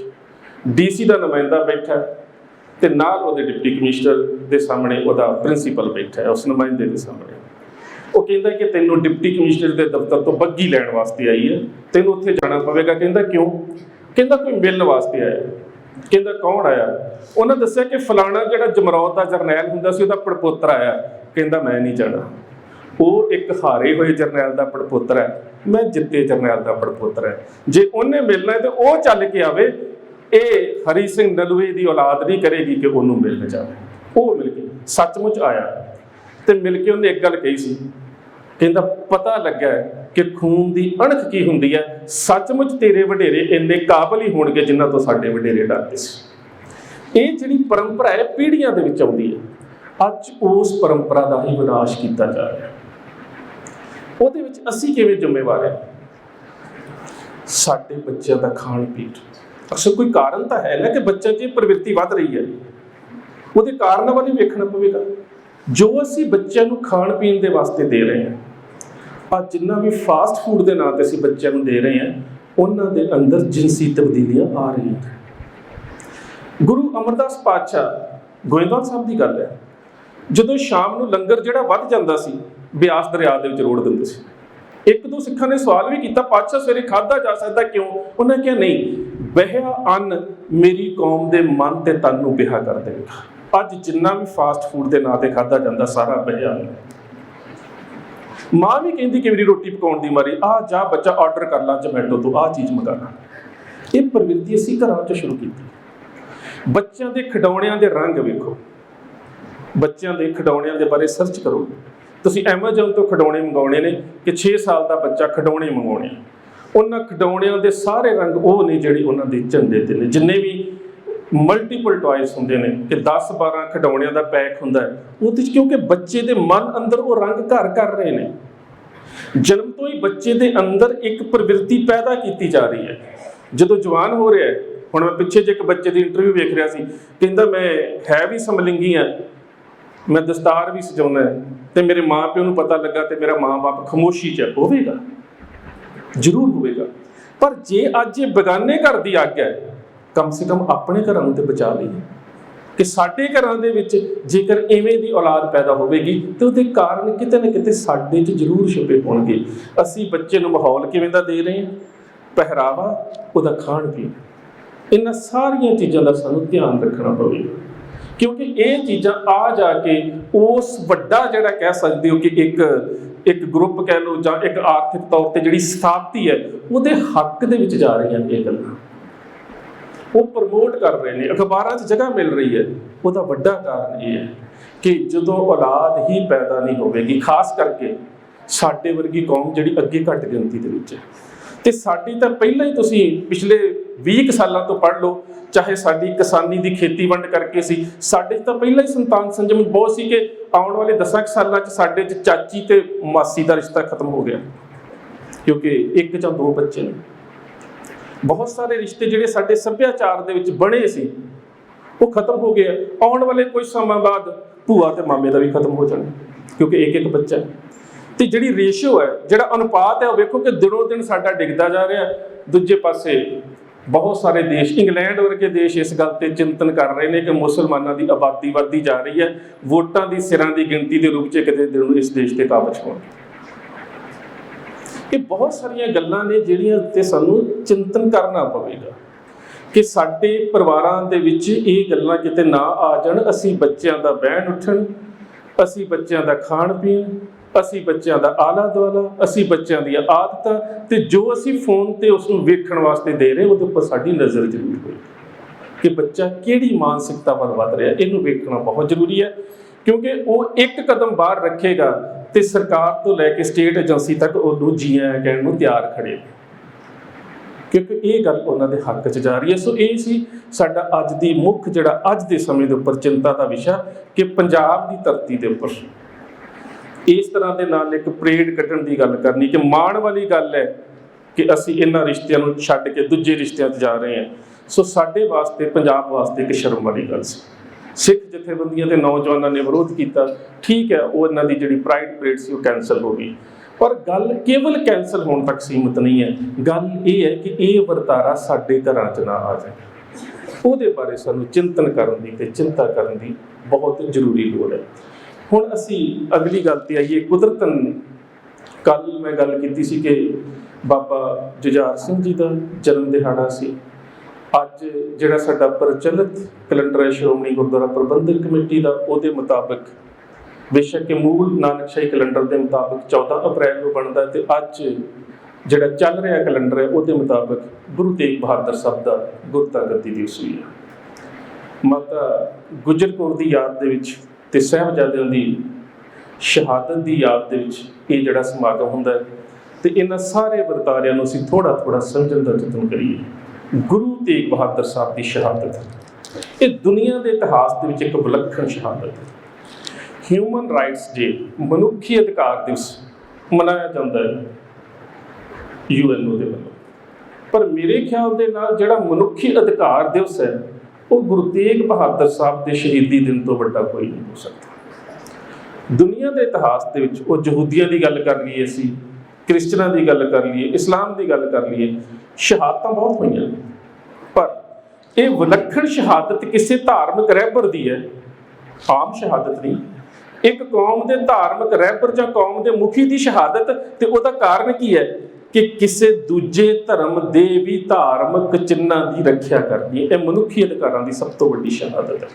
ਡੀਸੀ ਦਾ ਨੁਮਾਇੰਦਾ ਬੈਠਾ ਤੇ ਨਾਲ ਉਹਦੇ ਡਿਪਟੀ ਕਮਿਸ਼ਨਰ ਦੇ ਸਾਹਮਣੇ ਉਹਦਾ ਪ੍ਰਿੰਸੀਪਲ ਬੈਠਾ ਹੈ, ਉਸ ਨੁਮਾਇੰਦੇ ਦੇ ਸਾਹਮਣੇ। ਉਹ ਕਹਿੰਦਾ ਕਿ ਤੈਨੂੰ ਡਿਪਟੀ ਕਮਿਸ਼ਨਰ ਦੇ ਦਫ਼ਤਰ ਤੋਂ ਬੱਗੀ ਲੈਣ ਵਾਸਤੇ ਆਈ ਹੈ, ਤੈਨੂੰ ਉੱਥੇ ਜਾਣਾ ਪਵੇਗਾ। ਕਹਿੰਦਾ ਕਿਉਂ? ਕਹਿੰਦਾ ਕੋਈ ਮਿਲਣ ਵਾਸਤੇ ਆਇਆ? ਕਹਿੰਦਾ ਕੌਣ ਆਇਆ? ਉਹਨਾਂ ਦੱਸਿਆ ਕਿ ਫਲਾਣਾ ਜਿਹੜਾ ਜਮਰੌਤ ਦਾ ਜਰਨੈਲ ਹੁੰਦਾ ਸੀ, ਉਹਦਾ ਪੜਪੋਤਰ ਆਇਆ। ਕਹਿੰਦਾ ਮੈਂ ਨਹੀਂ ਜਾਣਾ। ਉਹ ਇੱਕ ਹਾਰੇ ਹੋਏ ਜਰਨੈਲ ਦਾ ਪੜਪੋਤਰ ਹੈ। ਮੈਂ ਜਿੱਤੇ ਜਰਨੈਲ ਦਾ ਪੜਪੋਤਰ ਹੈ। ਜੇ ਉਹਨੇ ਮਿਲਣਾ ਹੈ ਤੇ ਉਹ ਚੱਲ ਕੇ ਆਵੇ। ਇਹ ਹਰੀ ਸਿੰਘ ਨਲੂਏ ਦੀ ਔਲਾਦ ਨਹੀਂ ਕਰੇਗੀ ਕਿ ਉਹਨੂੰ ਮਿਲਣ ਜਾਵੇ। ਉਹ ਮਿਲ ਕੇ ਸੱਚਮੁੱਚ ਆਇਆ। ਤੇ ਮਿਲ ਕੇ ਉਹਨੇ ਇੱਕ ਗੱਲ ਕਹੀ ਸੀ। ਕਹਿੰਦਾ ਪਤਾ ਲੱਗਾ ਕਿ ਖੂਨ ਦੀ ਅਣਖ ਕੀ ਹੁੰਦੀ ਹੈ? ਸੱਚਮੁੱਚ ਤੇਰੇ ਵਡੇਰੇ ਇੰਨੇ ਕਾਬਲ ਹੀ ਹੋਣਗੇ ਜਿਨ੍ਹਾਂ ਤੋਂ ਸਾਡੇ ਵਡੇਰੇ ਡਰਦੇ ਸੀ। ਇਹ ਜਿਹੜੀ ਪਰੰਪਰਾ ਹੈ, ਪੀੜ੍ਹੀਆਂ ਦੇ ਵਿੱਚ ਆਉਂਦੀ ਹੈ। ਅੱਜ ਉਸ ਪਰੰਪਰਾ ਦਾ ਹੀ ਵਿਨਾਸ਼ ਕੀਤਾ ਜਾ ਰਿਹਾ ਉਹਦੇ ਵਿੱਚ ਅਸੀਂ ਕਿਵੇਂ ਜ਼ਿੰਮੇਵਾਰ ਹਾਂ? ਸਾਡੇ ਬੱਚਿਆਂ ਦਾ ਖਾਣ ਪੀਣ। ਅਕਸਰ ਕੋਈ ਕਾਰਨ ਤਾਂ ਹੈ ਨਾ ਕਿ ਬੱਚਿਆਂ ਦੀ ਪ੍ਰਵਿਰਤੀ ਵੱਧ ਰਹੀ ਹੈ। ਉਹਦੇ ਕਾਰਨ ਵੱਲ ਵੇਖਣਾ ਪਵੇਗਾ। ਜੋ ਅਸੀਂ ਬੱਚਿਆਂ ਨੂੰ ਖਾਣ ਪੀਣ ਦੇ ਵਾਸਤੇ ਦੇ ਰਹੇ ਹਾਂ ਆ ਜਿੰਨਾ ਵੀ ਫਾਸਟ ਫੂਡ ਦੇ ਨਾਂ ਤੇ ਅਸੀਂ ਬੱਚਿਆਂ ਨੂੰ ਦੇ ਰਹੇ ਹਾਂ, ਉਹਨਾਂ ਦੇ ਅੰਦਰ ਜਿਨਸੀ ਤਬਦੀਲੀਆਂ ਆ ਰਹੀਆਂ ਗੁਰੂ ਅਮਰਦਾਸ ਪਾਤਸ਼ਾਹ ਗੋਇੰਦਵਾਲ ਸਾਹਿਬ ਦੀ ਗੱਲ ਹੈ, ਜਦੋਂ ਸ਼ਾਮ ਨੂੰ ਲੰਗਰ ਜਿਹੜਾ ਵੱਧ ਜਾਂਦਾ ਸੀ, ਬਿਆਸ ਦਰਿਆ ਦੇ ਵਿੱਚ ਰੋੜ ਦਿੰਦੇ ਸੀ। ਇੱਕ ਦੋ ਸਿੱਖਾਂ ਨੇ ਸਵਾਲ ਵੀ ਕੀਤਾ, ਪਾਤਸ਼ਾਹ ਸਵੇਰੇ ਖਾਦਾ ਜਾ ਸਕਦਾ ਕਿਉਂ? ਉਹਨਾਂ ਕਿਹਾ, ਨਹੀਂ ਬਹਿਆ ਅੰਨ ਮੇਰੀ ਕੌਮ ਦੇ ਮਨ ਤੇ ਤਨ ਨੂੰ ਬਿਹਾ ਕਰ ਦੇਵੇਗਾ। ਅੱਜ ਜਿੰਨਾ ਵੀ ਫਾਸਟ ਫੂਡ ਦੇ ਨਾਂ ਤੇ ਖਾਦਾ ਜਾਂਦਾ, ਸਾਰਾ ਬਹਿਆ ਅੰਨ ਮਾਂ ਵੀ ਕਹਿੰਦੀ ਕਿ ਮੇਰੀ ਰੋਟੀ ਪਕਾਉਣ ਦੀ ਮਾਰੀ, ਆ ਜਾ ਬੱਚਾ ਆਰਡਰ ਕਰ ਲਾ ਜ਼ੋਮੈਟੋ ਤੋਂ ਆ ਚੀਜ਼ ਮੰਗਾਣਾ ਇਹ ਪ੍ਰਵਿਰਤੀ ਅਸੀਂ ਘਰਾਂ 'ਚ ਸ਼ੁਰੂ ਕੀਤੀ। ਬੱਚਿਆਂ ਦੇ ਖਿਡੌਣਿਆਂ ਦੇ ਰੰਗ ਵੇਖੋ। ਬੱਚਿਆਂ ਦੇ ਖਿਡੌਣਿਆਂ ਦੇ ਬਾਰੇ ਸਰਚ ਕਰੋ। ਤੁਸੀਂ Amazon ਤੋਂ ਖਿਡੌਣੇ ਮੰਗਾਉਣੇ ਨੇ ਕਿ 6 ਸਾਲ ਦਾ ਬੱਚਾ ਖਿਡੌਣੇ ਮੰਗਾਉਣੇ ਉਹਨਾਂ ਖਿਡੌਣਿਆਂ ਦੇ ਸਾਰੇ ਰੰਗ ਉਹ ਨੇ ਜਿਹੜੇ ਉਹਨਾਂ ਦੇ ਝੰਡੇ ਤੇ ਨੇ। ਜਿੰਨੇ ਵੀ ਮਲਟੀਪਲ ਟਾਇਸ ਹੁੰਦੇ ਨੇ ਕਿ 10 12 ਖਿਡੌਣਿਆਂ ਦਾ ਪੈਕ ਹੁੰਦਾ ਹੈ। ਉਹਦੇ ਚ ਕਿਉਂਕਿ ਬੱਚੇ ਦੇ ਮਨ ਅੰਦਰ ਉਹ ਰੰਗ ਘਰ ਕਰ ਰਹੇ ਨੇ। ਜਨਮ ਤੋਂ ਹੀ ਬੱਚੇ ਦੇ ਅੰਦਰ ਇੱਕ ਪ੍ਰਵਿਰਤੀ ਪੈਦਾ ਕੀਤੀ ਜਾ ਰਹੀ ਹੈ। ਜਦੋਂ ਜਵਾਨ ਹੋ ਰਿਹਾ ਹੈ, ਹੁਣ ਮੈਂ ਪਿੱਛੇ ਜੇ ਇੱਕ ਬੱਚੇ ਦੀ ਇੰਟਰਵਿਊ ਵੇਖ ਰਿਹਾ ਸੀ, ਕਹਿੰਦਾ ਮੈਂ ਹੈ ਵੀ ਸਮਲਿੰਗੀ ਆ ਮੈਂ ਦਸਤਾਰ ਵੀ ਸਜਾਉਣਾ ਹੈ ਤੇ ਮੇਰੇ ਮਾਂ ਪਿਓ ਨੂੰ ਪਤਾ ਲੱਗਾ ਤੇ ਮੇਰਾ ਮਾਂ-ਬਾਪ ਖਮੋਸ਼ੀ ਚ ਹੋਵੇਗਾ? ਜ਼ਰੂਰ ਹੋਵੇਗਾ। ਪਰ ਜੇ ਅੱਜ ਇਹ ਬਗਾਨੇ ਘਰ ਦੀ ਆਗਿਆ ਹੈ ਕਮ ਸੇ ਕਮ ਆਪਣੇ ਘਰਾਂ ਨੂੰ ਤੇ ਬਚਾ ਲਈਏ। ਕਿ ਸਾਡੇ ਘਰਾਂ ਦੇ ਵਿੱਚ ਜੇਕਰ ਐਵੇਂ ਦੀ ਔਲਾਦ ਪੈਦਾ ਹੋਵੇਗੀ, ਤੇ ਉਹਦੇ ਕਾਰਨ ਕਿਤੇ ਨਾ ਕਿਤੇ ਸਾਡੇ 'ਚ ਜ਼ਰੂਰ ਛੁਪੇ ਹੋਣਗੇ। ਅਸੀਂ ਬੱਚੇ ਨੂੰ ਮਾਹੌਲ ਕਿਵੇਂ ਦਾ ਦੇ ਰਹੇ ਹਾਂ? ਪਹਿਰਾਵਾ, ਉਹਦਾ ਖਾਣ ਪੀਣ। ਇਹਨਾਂ ਸਾਰੀਆਂ ਚੀਜ਼ਾਂ ਦਾ ਸਾਨੂੰ ਧਿਆਨ ਰੱਖਣਾ ਪਵੇਗਾ। ਕਿਉਂਕਿ ਇਹ ਚੀਜ਼ਾਂ ਆ ਜਾ ਕੇ ਉਸ ਵੱਡਾ ਜਿਹੜਾ ਕਹਿ ਸਕਦੇ ਹੋ ਕਿ ਇੱਕ ਇੱਕ ਗਰੁੱਪ ਕਹਿ ਲਓ ਜਾਂ ਇੱਕ ਆਰਥਿਕ ਤੌਰ ਤੇ ਜਿਹੜੀ ਸਥਾਪਤੀ ਹੈ, ਉਹਦੇ ਹੱਕ ਦੇ ਵਿੱਚ ਜਾ ਰਹੀਆਂ ਇਹ ਗੱਲਾਂ। ਉਹ ਪ੍ਰਮੋਟ ਕਰ ਰਹੇ ਨੇ, ਅਖਬਾਰਾਂ 'ਚ ਜਗ੍ਹਾ ਮਿਲ ਰਹੀ ਹੈ। ਉਹਦਾ ਵੱਡਾ ਕਾਰਨ ਇਹ ਹੈ ਕਿ ਜਦੋਂ ਔਲਾਦ ਹੀ ਪੈਦਾ ਨਹੀਂ ਹੋਵੇਗੀ, ਖਾਸ ਕਰਕੇ ਸਾਡੇ ਵਰਗੀ ਕੌਮ ਜਿਹੜੀ ਅੱਗੇ ਘੱਟ ਗਿਣਤੀ ਦੇ ਵਿੱਚ ਹੈ। ਤੇ ਸਾਡੀ ਤਾਂ ਪਹਿਲਾਂ ਹੀ ਤੁਸੀਂ ਪਿਛਲੇ 20 ਕੁ ਸਾਲਾਂ ਤੋਂ ਪੜ੍ਹ ਲਓ, ਚਾਹੇ ਸਾਡੀ ਕਿਸਾਨੀ ਦੀ ਖੇਤੀ ਵੰਡ ਕਰਕੇ ਸੀ, ਸਾਡੇ 'ਚ ਤਾਂ ਪਹਿਲਾਂ ਹੀ ਸੰਤਾਨ ਸੰਜਮ ਬਹੁਤ ਸੀ ਕਿ ਆਉਣ ਵਾਲੇ 10 ਕੁ ਸਾਲਾਂ 'ਚ ਸਾਡੇ 'ਚ ਚਾਚੀ ਤੇ ਮਾਸੀ ਦਾ ਰਿਸ਼ਤਾ ਖਤਮ ਹੋ ਗਿਆ। ਕਿਉਂਕਿ ਇੱਕ ਜਾਂ ਦੋ ਬੱਚੇ ਨੇ। ਬਹੁਤ ਸਾਰੇ ਰਿਸ਼ਤੇ ਜਿਹੜੇ ਸਾਡੇ ਸੱਭਿਆਚਾਰ ਦੇ ਵਿੱਚ ਬਣੇ ਸੀ, ਉਹ ਖਤਮ ਹੋ ਗਏ ਆਉਣ ਵਾਲੇ ਕੁਝ ਸਮਾਂ ਬਾਅਦ ਭੂਆ ਤੇ ਮਾਮੇ ਦਾ ਵੀ ਖਤਮ ਹੋ ਜਾਣਾ, ਕਿਉਂਕਿ ਇੱਕ ਇੱਕ ਬੱਚਾ ਹੈ। ਤੇ ਜਿਹੜੀ ਰੇਸ਼ੋ ਹੈ, ਜਿਹੜਾ ਅਨੁਪਾਤ ਹੈ, ਉਹ ਵੇਖੋ ਕਿ ਦਿਨੋਂ ਦਿਨ ਸਾਡਾ ਡਿੱਗਦਾ ਜਾ ਰਿਹਾ। ਦੂਜੇ ਪਾਸੇ ਬਹੁਤ ਸਾਰੇ ਦੇਸ਼, ਇੰਗਲੈਂਡ ਵਰਗੇ ਦੇਸ਼ ਇਸ ਗੱਲ ਤੇ ਚਿੰਤਨ ਕਰ ਰਹੇ ਨੇ ਕਿ ਮੁਸਲਮਾਨਾਂ ਦੀ ਆਬਾਦੀ ਵੱਧਦੀ ਜਾ ਰਹੀ ਹੈ। ਵੋਟਾਂ ਦੀ ਸਿਰਾਂ ਦੀ ਗਿਣਤੀ ਦੇ ਰੂਪ 'ਚ ਕਿਤੇ ਦਿਨ ਇਸ ਦੇਸ਼ ਤੇ ਕਾਬਜ ਹੋਣਗੇ ਇਹ ਬਹੁਤ ਸਾਰੀਆਂ ਗੱਲਾਂ ਨੇ ਜਿਹੜੀਆਂ ਤੇ ਸਾਨੂੰ ਚਿੰਤਨ ਕਰਨਾ ਪਵੇਗਾ ਕਿ ਸਾਡੇ ਪਰਿਵਾਰਾਂ ਦੇ ਵਿੱਚ ਇਹ ਗੱਲਾਂ ਕਿਤੇ ਨਾ ਆ ਜਾਣ, ਅਸੀਂ ਬੱਚਿਆਂ ਦਾ ਬਹਿਣ ਉੱਠਣ, ਅਸੀਂ ਬੱਚਿਆਂ ਦਾ ਖਾਣ ਪੀਣ, ਅਸੀਂ ਬੱਚਿਆਂ ਦਾ ਆਲਾ ਦੁਆਲਾ, ਅਸੀਂ ਬੱਚਿਆਂ ਦੀਆਂ ਆਦਤਾਂ ਤੇ ਜੋ ਅਸੀਂ ਫੋਨ ਤੇ ਉਸ ਨੂੰ ਵੇਖਣ ਵਾਸਤੇ ਦੇ ਰਹੇ, ਉਹਦੇ ਉੱਪਰ ਸਾਡੀ ਨਜ਼ਰ ਜ਼ਰੂਰ ਹੋਵੇ ਕਿ ਬੱਚਾ ਕਿਹੜੀ ਮਾਨਸਿਕਤਾ ਵੱਲ ਵੱਧ ਰਿਹਾ, ਇਹਨੂੰ ਵੇਖਣਾ ਬਹੁਤ ਜ਼ਰੂਰੀ ਹੈ, ਕਿਉਂਕਿ ਉਹ ਇੱਕ ਕਦਮ ਬਾਹਰ ਰੱਖੇਗਾ ਤੇ ਸਰਕਾਰ ਤੋਂ ਲੈ ਕੇ ਸਟੇਟ ਏਜੰਸੀ ਤੱਕ ਉਹਨੂੰ ਜੀ ਜੀਆਂ ਕਹਿਣ ਨੂੰ ਤਿਆਰ ਖੜੇ ਨੇ। ਕਿਉਂਕਿ ਇਹ ਗੱਲ ਉਹਨਾਂ ਦੇ ਹੱਕ 'ਚ ਜਾ ਰਹੀ ਹੈ। ਸੋ ਇਹ ਸੀ ਸਾਡਾ ਅੱਜ ਦੀ ਮੁੱਖ ਜਿਹੜਾ ਅੱਜ ਦੇ ਸਮੇਂ ਦੇ ਉੱਪਰ ਚਿੰਤਾ ਦਾ ਵਿਸ਼ਾ ਕਿ ਪੰਜਾਬ ਦੀ ਧਰਤੀ ਦੇ ਉੱਪਰ ਇਸ ਤਰ੍ਹਾਂ ਦੇ ਨਾਲ ਇੱਕ ਪਰੇਡ ਕੱਢਣ ਦੀ ਗੱਲ ਕਰਨੀ ਕਿ ਮਾਣ ਵਾਲੀ ਗੱਲ ਹੈ ਕਿ ਅਸੀਂ ਇਹਨਾਂ ਰਿਸ਼ਤਿਆਂ ਨੂੰ ਛੱਡ ਕੇ ਦੂਜੇ ਰਿਸ਼ਤਿਆਂ 'ਚ ਜਾ ਰਹੇ ਹਾਂ। ਸੋ ਸਾਡੇ ਵਾਸਤੇ, ਪੰਜਾਬ ਵਾਸਤੇ ਇੱਕ ਸ਼ਰਮ ਵਾਲੀ ਗੱਲ ਸੀ। ਸਿੱਖ ਜਥੇਬੰਦੀਆਂ ਦੇ ਨੌਜਵਾਨਾਂ ਨੇ ਵਿਰੋਧ ਕੀਤਾ। ਠੀਕ ਹੈ, ਉਹ ਇਹਨਾਂ ਦੀ ਜਿਹੜੀ ਪ੍ਰਾਈਡ ਪਰੇਡ ਸੀ, ਉਹ ਕੈਨਸਲ ਹੋ ਗਈ। ਪਰ ਗੱਲ ਕੇਵਲ ਕੈਨਸਲ ਹੋਣ ਤੱਕ ਸੀਮਿਤ ਨਹੀਂ ਹੈ। ਗੱਲ ਇਹ ਹੈ ਕਿ ਇਹ ਵਰਤਾਰਾ ਸਾਡੇ ਘਰਾਂ 'ਚ ਨਾ ਆ ਜਾਏ ਉਹਦੇ ਬਾਰੇ ਸਾਨੂੰ ਚਿੰਤਨ ਕਰਨ ਦੀ ਤੇ ਚਿੰਤਾ ਕਰਨ ਦੀ ਬਹੁਤ ਜ਼ਰੂਰੀ ਲੋੜ ਹੈ। ਹੁਣ ਅਸੀਂ ਅਗਲੀ ਗੱਲ ਤੇ ਆਈਏ। ਕੁਦਰਤਨ ਕੱਲ ਮੈਂ ਗੱਲ ਕੀਤੀ ਸੀ ਕਿ ਬਾਬਾ ਜੁਝਾਰ ਸਿੰਘ ਜੀ ਦਾ ਜਨਮ ਦਿਹਾੜਾ ਸੀ। ਅੱਜ ਜਿਹੜਾ ਸਾਡਾ ਪ੍ਰਚਲਿਤ ਕੈਲੰਡਰ ਹੈ ਸ਼੍ਰੋਮਣੀ ਗੁਰਦੁਆਰਾ ਪ੍ਰਬੰਧਕ ਕਮੇਟੀ ਦਾ, ਉਹਦੇ ਮੁਤਾਬਕ ਬੇਸ਼ੱਕ ਮੂਲ ਨਾਨਕਸ਼ਾਹੀ ਕੈਲੰਡਰ ਦੇ ਮੁਤਾਬਕ 14 ਅਪ੍ਰੈਲ ਨੂੰ ਬਣਦਾ ਹੈ ਤੇ ਅੱਜ ਜਿਹੜਾ ਚੱਲ ਰਿਹਾ ਕੈਲੰਡਰ ਹੈ, ਉਹਦੇ ਮੁਤਾਬਕ ਗੁਰੂ ਤੇਗ ਬਹਾਦਰ ਸਾਹਿਬ ਦਾ ਗੁਰਤਾ ਗੱਦੀ ਦਿਵਸ ਵੀ ਹੈ। ਮਾਤਾ ਗੁਜਰ ਕੌਰ ਦੀ ਯਾਦ ਦੇ ਵਿੱਚ ਤੇ ਸਾਹਿਬਜ਼ਾਦਿਆਂ ਦੀ ਸ਼ਹਾਦਤ ਦੀ ਯਾਦ ਦੇ ਵਿੱਚ ਇਹ ਜਿਹੜਾ ਸਮਾਗਮ ਹੁੰਦਾ ਹੈ ਤੇ ਇਹਨਾਂ ਸਾਰੇ ਵਰਤਾਰਿਆਂ ਨੂੰ ਅਸੀਂ ਥੋੜਾ ਥੋੜਾ ਸਮਝਣ ਦਾ ਯਤਨ ਕਰੀਏ। ਗੁਰੂ ਤੇਗ ਬਹਾਦਰ ਸਾਹਿਬ ਦੀ ਸ਼ਹਾਦਤ। ਇਹ ਦੁਨੀਆ ਦੇ ਇਤਿਹਾਸ ਦੇ ਵਿੱਚ ਇੱਕ ਵਿਲੱਖਣ ਸ਼ਹਾਦਤ ਹੈ। ਹਿਊਮਨ ਰਾਈਟਸ ਡੇ ਮਨੁੱਖੀ ਅਧਿਕਾਰ ਦਿਵਸ ਮਨਾਇਆ ਜਾਂਦਾ ਹੈ ਯੂਐਨਓ ਦੇ ਵੱਲੋਂ। ਪਰ ਮੇਰੇ ਖਿਆਲ ਦੇ ਨਾਲ ਜਿਹੜਾ ਮਨੁੱਖੀ ਅਧਿਕਾਰ ਦਿਵਸ ਹੈ, ਉਹ ਗੁਰੂ ਤੇਗ ਬਹਾਦਰ ਸਾਹਿਬ ਦੇ ਸ਼ਹੀਦੀ ਦਿਨ ਤੋਂ ਵੱਡਾ ਕੋਈ ਨਹੀਂ ਹੋ ਸਕਦਾ। ਦੁਨੀਆ ਦੇ ਇਤਿਹਾਸ ਦੇ ਵਿੱਚ ਉਹ ਯਹੂਦੀਆਂ ਦੀ ਗੱਲ ਕਰ ਲਈਏ ਅਸੀਂ, ਕ੍ਰਿਸਚਨਾਂ ਦੀ ਗੱਲ ਕਰ ਲਈਏ, ਇਸਲਾਮ ਦੀ ਗੱਲ ਕਰ ਲਈਏ ਸ਼ਹਾਦਤਾਂ ਬਹੁਤ ਹੋਈਆਂ। ਪਰ ਇਹ ਵਿਲੱਖਣ ਸ਼ਹਾਦਤ ਕਿਸੇ ਧਾਰਮਿਕ ਰਹਿਬਰ ਦੀ ਹੈ। ਆਮ ਸ਼ਹਾਦਤ ਨਹੀਂ। ਇੱਕ ਕੌਮ ਦੇ ਧਾਰਮਿਕ ਰਹਿਬਰ ਜਾਂ ਕੌਮ ਦੇ ਮੁਖੀ ਦੀ ਸ਼ਹਾਦਤ ਤੇ ਉਹਦਾ ਕਾਰਨ ਕੀ ਹੈ ਕਿ ਕਿਸੇ ਦੂਜੇ ਧਰਮ ਦੇ ਵੀ ਧਾਰਮਿਕ ਚਿੰਨ੍ਹਾਂ ਦੀ ਰੱਖਿਆ ਕਰਨੀ ਇਹ ਮਨੁੱਖੀ ਅਧਿਕਾਰਾਂ ਦੀ ਸਭ ਤੋਂ ਵੱਡੀ ਸ਼ਹਾਦਤ ਹੈ।